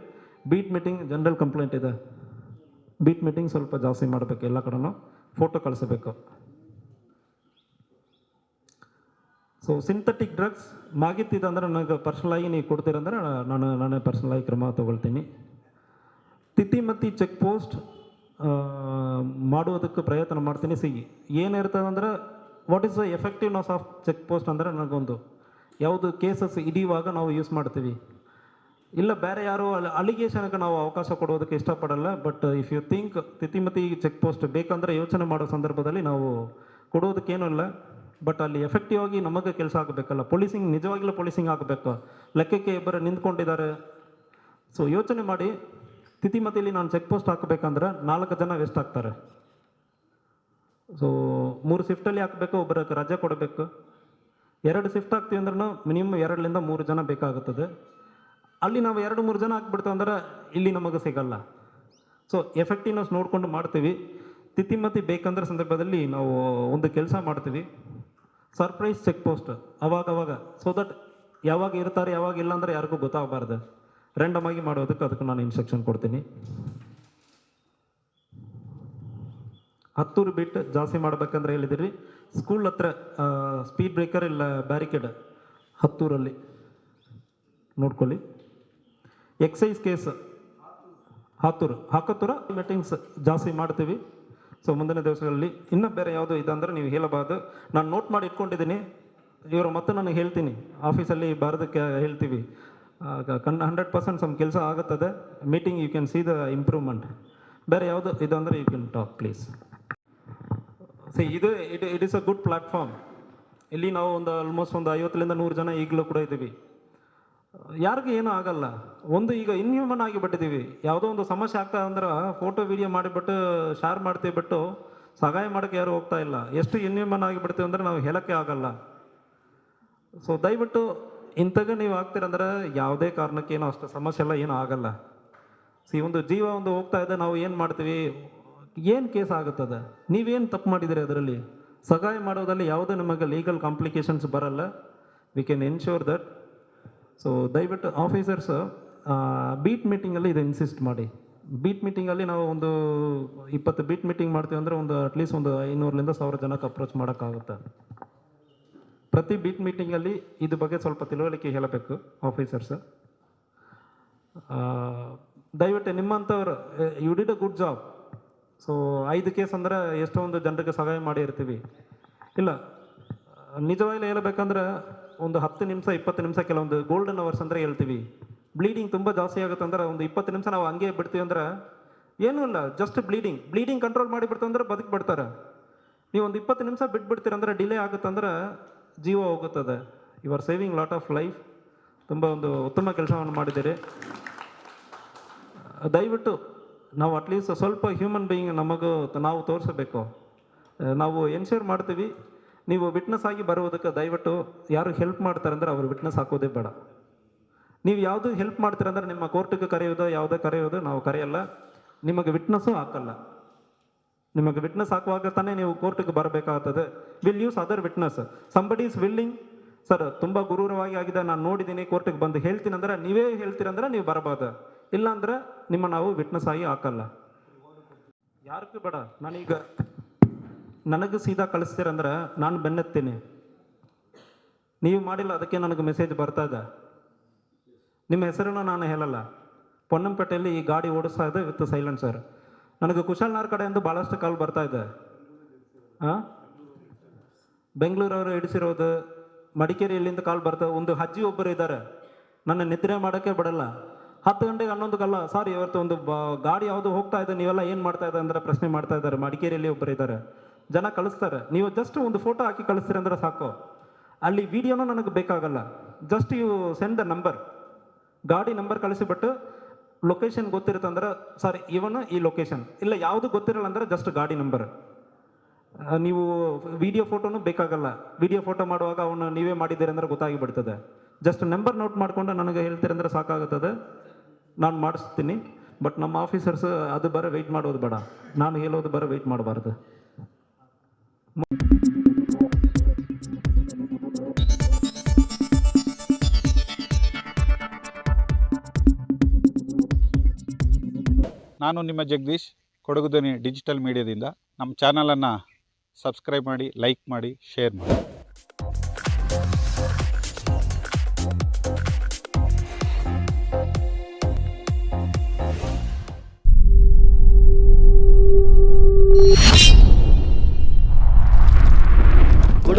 ಬೀಟ್ ಮೀಟಿಂಗ್ ಜನರಲ್ ಕಂಪ್ಲೇಂಟ್ ಇದೆ. ಬೀಟ್ ಮೀಟಿಂಗ್ ಸ್ವಲ್ಪ ಜಾಸ್ತಿ ಮಾಡಬೇಕು ಎಲ್ಲ ಕಡೆ ಫೋಟೋ ಕಳಿಸಬೇಕು. ಸೊ ಸಿಂಥೆಟಿಕ್ ಡ್ರಗ್ಸ್ ಮಾಗಿತ್ತಿದೆ ಅಂದ್ರೆ ನನಗೆ ಪರ್ಸನಲ್ ಆಗಿ ನೀವು ಕೊಡ್ತೀರಂದ್ರೆ ನಾನು ನಾನೇ ಪರ್ಸನಲ್ ಆಗಿ ಕ್ರಮ ತಗೊಳ್ತೀನಿ. ತಿತಿಮತಿ ಚೆಕ್ ಪೋಸ್ಟ್ ಮಾಡುವುದಕ್ಕೆ ಪ್ರಯತ್ನ ಮಾಡ್ತೀನಿ. ಸಿ ಏನಿರ್ತದೆ ಅಂದ್ರೆ what is the effectiveness of check post ಅಂದರೆ ನನಗೊಂದು? ಯಾವುದು ಕೇಸಸ್ ಹಿಡಿಯುವಾಗ ನಾವು ಯೂಸ್ ಮಾಡ್ತೀವಿ. ಇಲ್ಲ, ಬೇರೆ ಯಾರು ಅಲಿಗೇಷನ್ಗೆ ನಾವು ಅವಕಾಶ ಕೊಡೋದಕ್ಕೆ ಇಷ್ಟಪಡಲ್ಲ but if you think Thithimathi check post ಬೇಕಂದರೆ ಯೋಚನೆ ಮಾಡೋ ಸಂದರ್ಭದಲ್ಲಿ ನಾವು ಕೊಡೋದಕ್ಕೇನೂ ಇಲ್ಲ. ಬಟ್ ಅಲ್ಲಿ ಎಫೆಕ್ಟಿವ್ ಆಗಿ ನಮಗೆ ಕೆಲಸ ಆಗಬೇಕಲ್ಲ. ಪೊಲೀಸಿಂಗ್ ನಿಜವಾಗ್ಲೂ ಪೊಲೀಸಿಂಗ್ ಆಗಬೇಕು. ಲೆಕ್ಕಕ್ಕೆ ಇಬ್ಬರು ನಿಂತ್ಕೊಂಡಿದ್ದಾರೆ. ಸೊ ಯೋಚನೆ ಮಾಡಿ ತಿತಿಮತಿಲಿ ನಾನು ಚೆಕ್ ಪೋಸ್ಟ್ ಹಾಕಬೇಕಂದ್ರೆ ನಾಲ್ಕು ಜನ ವೇಸ್ಟ್ ಆಗ್ತಾರೆ. ಸೊ ಮೂರು ಶಿಫ್ಟಲ್ಲಿ ಹಾಕಬೇಕು ಒಬ್ಬರಿಗೆ ರಜೆ ಕೊಡಬೇಕು. ಎರಡು ಶಿಫ್ಟ್ ಹಾಕ್ತೀವಿ ಅಂದ್ರೂ ಮಿನಿಮಮ್ ಎರಡರಿಂದ ಮೂರು ಜನ ಬೇಕಾಗುತ್ತದೆ. ಅಲ್ಲಿ ನಾವು ಎರಡು, ಮೂರು ಜನ ಹಾಕ್ಬಿಡ್ತೇವೆ ಅಂದ್ರೆ ಇಲ್ಲಿ ನಮಗೆ ಸಿಗಲ್ಲ. ಸೊ ಎಫೆಕ್ಟಿವ್ನೆಸ್ ನೋಡಿಕೊಂಡು ಮಾಡ್ತೀವಿ. ತಿತಿಮತಿ ಬೇಕಂದ್ರೆ ಸಂದರ್ಭದಲ್ಲಿ ನಾವು ಒಂದು ಕೆಲಸ ಮಾಡ್ತೀವಿ. ಸರ್ಪ್ರೈಸ್ ಚೆಕ್ ಪೋಸ್ಟ್ ಅವಾಗ ಅವಾಗ ಸೊ ದಟ್ ಯಾವಾಗ ಇರ್ತಾರೆ, ಯಾವಾಗ ಇಲ್ಲ ಅಂದ್ರೆ ಯಾರಿಗೂ ಗೊತ್ತಾಗಬಾರ್ದು. ರ್ಯಾಂಡಮ್ ಆಗಿ ಮಾಡೋದಕ್ಕೆ ಅದಕ್ಕೆ ನಾನು ಇನ್ಸ್ಟ್ರಕ್ಷನ್ ಕೊಡ್ತೀನಿ. ಹತ್ತೂರು ಬಿಟ್ಟು ಜಾಸ್ತಿ ಮಾಡ್ಬೇಕಂದ್ರೆ ಹೇಳಿದಿರಿ. ಸ್ಕೂಲ್ ಹತ್ರ ಸ್ಪೀಡ್ ಬ್ರೇಕರ್ ಇಲ್ಲ ಬ್ಯಾರಿಕೇಡ್ ಹತ್ತೂರಲ್ಲಿ. ನೋಡ್ಕೊಳ್ಳಿ. ಎಕ್ಸೈಸ್ ಕೇಸ್ ಹತ್ತೂರು. ಹಾಕತ್ತೂರ ಮೀಟಿಂಗ್ಸ್ ಜಾಸ್ತಿ ಮಾಡ್ತೀವಿ. ಸೊ ಮುಂದಿನ ದಿವಸಗಳಲ್ಲಿ ಇನ್ನೂ ಬೇರೆ ಯಾವುದು ಇದಂದ್ರೆ ನೀವು ಹೇಳಬಾರ್ದು. ನಾನು ನೋಟ್ ಮಾಡಿ ಇಟ್ಕೊಂಡಿದ್ದೀನಿ. ಇವರು ಮತ್ತೆ ನನಗೆ ಹೇಳ್ತೀನಿ. ಆಫೀಸಲ್ಲಿ ಬಾರದಕ್ಕೆ ಹೇಳ್ತೀವಿ. ಕನ್ ಹಂಡ್ರೆಡ್ ಪರ್ಸೆಂಟ್ ಸಮ್ ಕೆಲಸ ಆಗುತ್ತದೆ. Meeting you can see the improvement ಬೇರೆ ಯಾವುದು ಇದಂದರೆ you can talk please see ಇದು it it is a good platform ಇಲ್ಲಿ ನಾವು ಒಂದು ಆಲ್ಮೋಸ್ಟ್ ಒಂದು ಐವತ್ತರಿಂದ ನೂರು ಜನ ಈಗಲೂ ಕೂಡ ಇದ್ದೀವಿ. ಯಾರಿಗೂ ಏನೂ ಆಗಲ್ಲ. ಒಂದು ಈಗ ಇನ್ಹ್ಯೂಮನ್ ಆಗಿಬಿಟ್ಟಿದ್ದೀವಿ ಯಾವುದೋ ಒಂದು ಸಮಸ್ಯೆ ಆಗ್ತಾ ಅಂದ್ರೆ ಫೋಟೋ ವಿಡಿಯೋ ಮಾಡಿಬಿಟ್ಟು ಶೇರ್ ಮಾಡ್ತೀವಿ ಬಿಟ್ಟು ಸಹಾಯ ಮಾಡೋಕ್ಕೆ ಯಾರು ಹೋಗ್ತಾ ಇಲ್ಲ. ಎಷ್ಟು ಇನ್ಹ್ಯೂಮನ್ ಆಗಿಬಿಡ್ತೀವಿ ಅಂದ್ರೆ ನಾವು ಹೇಳೋಕ್ಕೆ ಆಗಲ್ಲ. ಸೊ ದಯವಿಟ್ಟು ಇಂಥಗ ನೀವು ಆಗ್ತೀರಂದ್ರೆ ಯಾವುದೇ ಕಾರಣಕ್ಕೆ ಏನೋ ಅಷ್ಟು ಸಮಸ್ಯೆ ಎಲ್ಲ ಏನೂ ಆಗಲ್ಲ. ಈ ಒಂದು ಜೀವ ಒಂದು ಹೋಗ್ತಾ ಇದೆ, ನಾವು ಏನು ಮಾಡ್ತೀವಿ? ಏನು ಕೇಸ್ ಆಗುತ್ತದೆ? ನೀವೇನು ತಪ್ಪು ಮಾಡಿದಿರಿ ಅದರಲ್ಲಿ? ಸಹಾಯ ಮಾಡೋದಲ್ಲಿ ಯಾವುದೇ ನಮಗೆ ಲೀಗಲ್ ಕಾಂಪ್ಲಿಕೇಶನ್ಸ್ ಬರಲ್ಲ. We can ensure that so ದಯವಿಟ್ಟು ಆಫೀಸರ್ಸ್ ಬೀಟ್ ಮೀಟಿಂಗಲ್ಲಿ ಇದು ಇನ್ಸಿಸ್ಟ್ ಮಾಡಿ. ಬೀಟ್ ಮೀಟಿಂಗಲ್ಲಿ ನಾವು ಒಂದು ಇಪ್ಪತ್ತು ಬೀಟ್ ಮೀಟಿಂಗ್ ಮಾಡ್ತೀವಿ ಅಂದರೆ ಒಂದು ಅಟ್ಲೀಸ್ಟ್ ಒಂದು ಐನೂರರಿಂದ ಸಾವಿರ ಜನಕ್ಕೆ ಅಪ್ರೋಚ್ ಮಾಡೋಕ್ಕಾಗುತ್ತೆ. ಪ್ರತಿ ಬೀಟ್ ಮೀಟಿಂಗಲ್ಲಿ ಇದ್ರ ಬಗ್ಗೆ ಸ್ವಲ್ಪ ತಿಳುವಳಿಕೆ ಹೇಳಬೇಕು ಆಫೀಸರ್ಸ್ ದಯವಿಟ್ಟು ನಿಮ್ಮಂಥವ್ರು you did a good job so ಐದು ಕೇಸ್ ಅಂದ್ರೆ ಎಷ್ಟೊಂದು ಜನರಿಗೆ ಸಹಾಯ ಮಾಡಿರ್ತೀವಿ ಇಲ್ಲ, ನಿಜವಾಗ್ಲೂ ಹೇಳ್ಬೇಕಂದ್ರೆ ಒಂದು ಹತ್ತು ನಿಮಿಷ, ಇಪ್ಪತ್ತು ನಿಮಿಷ ಕೆಲವೊಂದು ಗೋಲ್ಡನ್ ಅವರ್ಸ್ ಅಂದ್ರೆ ಹೇಳ್ತೀವಿ. ಬ್ಲೀಡಿಂಗ್ ತುಂಬ ಜಾಸ್ತಿ ಆಗುತ್ತೆ ಅಂದ್ರೆ ಒಂದು ಇಪ್ಪತ್ತು ನಿಮಿಷ ನಾವು ಹಂಗೆ ಬಿಡ್ತೀವಿ ಅಂದ್ರೆ ಏನೂ ಇಲ್ಲ ಜಸ್ಟ್ ಬ್ಲೀಡಿಂಗ್ ಬ್ಲೀಡಿಂಗ್ ಕಂಟ್ರೋಲ್ ಮಾಡಿಬಿಡ್ತು ಅಂದ್ರೆ ಬದುಕಿ ಬಿಡ್ತಾರೆ. ನೀವು ಒಂದು ಇಪ್ಪತ್ತು ನಿಮಿಷ ಬಿಟ್ಬಿಡ್ತೀರಂದ್ರೆ ಡಿಲೇ ಆಗುತ್ತಂದ್ರೆ ಜೀವ ಹೋಗುತ್ತದೆ. You are saving lot of life ತುಂಬ ಒಂದು ಉತ್ತಮ ಕೆಲಸವನ್ನು ಮಾಡಿದ್ದೀರಿ. ದಯವಿಟ್ಟು ನಾವು ಅಟ್ಲೀಸ್ಟ್ ಸ್ವಲ್ಪ ಹ್ಯೂಮನ್ ಬೀಯಿಂಗ್ ನಮಗೂ ನಾವು ತೋರಿಸಬೇಕು. ನಾವು ಎನ್ಶೂರ್ ಮಾಡ್ತೀವಿ, ನೀವು ವಿಟ್ನೆಸ್ ಆಗಿ ಬರುವುದಕ್ಕೆ ದಯವಿಟ್ಟು ಯಾರು ಹೆಲ್ಪ್ ಮಾಡ್ತಾರೆ ಅಂದರೆ ಅವರು ವಿಟ್ನೆಸ್ ಹಾಕೋದೇ ಬೇಡ. ನೀವು ಯಾವುದು ಹೆಲ್ಪ್ ಮಾಡ್ತೀರಂದ್ರೆ ನಿಮ್ಮ ಕೋರ್ಟಿಗೆ ಕರೆಯೋದು, ಯಾವುದೇ ಕರೆಯೋದು, ನಾವು ಕರೆಯಲ್ಲ. ನಿಮಗೆ ವಿಟ್ನೆಸ್ಸು ಹಾಕಲ್ಲ. ನಿಮಗೆ ವಿಟ್ನೆಸ್ ಹಾಕುವಾಗ ತಾನೇ ನೀವು ಕೋರ್ಟಿಗೆ ಬರಬೇಕಾಗ್ತದೆ. Will use other witness somebody is willing sir ತುಂಬ ಗುರೂರವಾಗಿ ಆಗಿದೆ, ನಾನು ನೋಡಿದ್ದೀನಿ ಕೋರ್ಟಿಗೆ ಬಂದು ಹೇಳ್ತೀನಿ ಅಂದ್ರೆ ನೀವೇ ಹೇಳ್ತೀರಂದ್ರೆ ನೀವು ಬರಬಾರ್ದು. ಇಲ್ಲಾಂದ್ರೆ ನಿಮ್ಮ ನಾವು ವಿಟ್ನೆಸ್ ಆಗಿ ಹಾಕಲ್ಲ. ಯಾರಿಗೂ ಬೇಡ. ನಾನೀಗ ನನಗೆ ಸೀದಾ ಕಳಿಸ್ತೀರಂದ್ರೆ ನಾನು ಬೆನ್ನತ್ತೀನಿ. ನೀವು ಮಾಡಿಲ್ಲ, ಅದಕ್ಕೆ ನನಗೆ ಮೆಸೇಜ್ ಬರ್ತಾ ಇದೆ. ನಿಮ್ಮ ಹೆಸರನ್ನು ನಾನು ಹೇಳಲ್ಲ. ಪೊನ್ನಂಪೇಟೆಯಲ್ಲಿ ಈ ಗಾಡಿ ಓಡಿಸ್ತಾ ಇದೆ ವಿತ್ ಸೈಲೆನ್ಸರ್ ನನಗೆ ಕುಶಾಲ್ನಾರ್ ಕಡೆಯಿಂದ ಭಾಳಷ್ಟು ಕಾಲ್ ಬರ್ತಾ ಇದೆ. ಹಾಂ ಬೆಂಗಳೂರವರು ಹಿಡಿಸಿರೋದು, ಮಡಿಕೇರಿಯಲ್ಲಿಂದ ಕಾಲ್ ಬರ್ತಾ, ಒಂದು ಅಜ್ಜಿ ಒಬ್ಬರು ಇದ್ದಾರೆ. ನನ್ನ ನಿದ್ರೆ ಮಾಡೋಕ್ಕೆ ಬಿಡಲ್ಲ. ಹತ್ತು ಗಂಟೆಗೆ ಹನ್ನೊಂದಕ್ಕಲ್ಲ ಸಾರಿ ಇವತ್ತು ಒಂದು ಗಾಡಿ ಯಾವುದು ಹೋಗ್ತಾ ಇದೆ, ನೀವೆಲ್ಲ ಏನು ಮಾಡ್ತಾ ಇದೆ ಅಂದರೆ ಪ್ರಶ್ನೆ ಮಾಡ್ತಾ ಇದ್ದಾರೆ, ಮಡಿಕೇರಿಯಲ್ಲಿ ಒಬ್ಬರು ಇದ್ದಾರೆ. ಜನ ಕಳಿಸ್ತಾರೆ. ನೀವು ಜಸ್ಟ್ ಒಂದು ಫೋಟೋ ಹಾಕಿ ಕಳಿಸ್ತೀರಿ ಅಂದ್ರೆ ಸಾಕು. ಅಲ್ಲಿ ವಿಡಿಯೋನೂ ನನಗೆ ಬೇಕಾಗಲ್ಲ. Just you send the number ಗಾಡಿ ನಂಬರ್ ಕಳಿಸಿಬಿಟ್ಟು ಲೊಕೇಶನ್ ಗೊತ್ತಿರುತ್ತೆ ಅಂದ್ರೆ ಸಾರಿ ಇವನು ಈ ಲೊಕೇಶನ್ ಇಲ್ಲ, ಯಾವುದು ಗೊತ್ತಿರಲ್ಲ ಅಂದ್ರೆ ಜಸ್ಟ್ ಗಾಡಿ ನಂಬರ್ ನೀವು ವಿಡಿಯೋ ಫೋಟೋನು ಬೇಕಾಗಲ್ಲ. ವಿಡಿಯೋ ಫೋಟೋ ಮಾಡುವಾಗ ಅವನು ನೀವೇ ಮಾಡಿದ್ದೀರಿ ಅಂದ್ರೆ ಗೊತ್ತಾಗಿ ಬಿಡ್ತದೆ ಜಸ್ಟ್ ನಂಬರ್ ನೋಟ್ ಮಾಡಿಕೊಂಡು ನನಗೆ ಹೇಳ್ತೀರಂದ್ರೆ ಸಾಕಾಗುತ್ತದೆ. ನಾನು ಮಾಡಿಸ್ತೀನಿ ಬಟ್ ನಮ್ಮ ಆಫೀಸರ್ಸ್ ಅದು ಬರೋ ವೆಯ್ಟ್ ಮಾಡೋದು ಬೇಡ. ನಾನು ಹೇಳೋದು ಬರೋ ವೆಯ್ಟ್ ಮಾಡಬಾರ್ದು. ನಾನು ನಿಮ್ಮ ಜಗದೀಶ್ ಕೊಡಗುದನಿ ಡಿಜಿಟಲ್ ಮೀಡಿಯಾದಿಂದ ನಮ್ಮ ಚಾನಲನ್ನು ಸಬ್ಸ್ಕ್ರೈಬ್ ಮಾಡಿ ಲೈಕ್ ಮಾಡಿ ಶೇರ್ ಮಾಡಿ.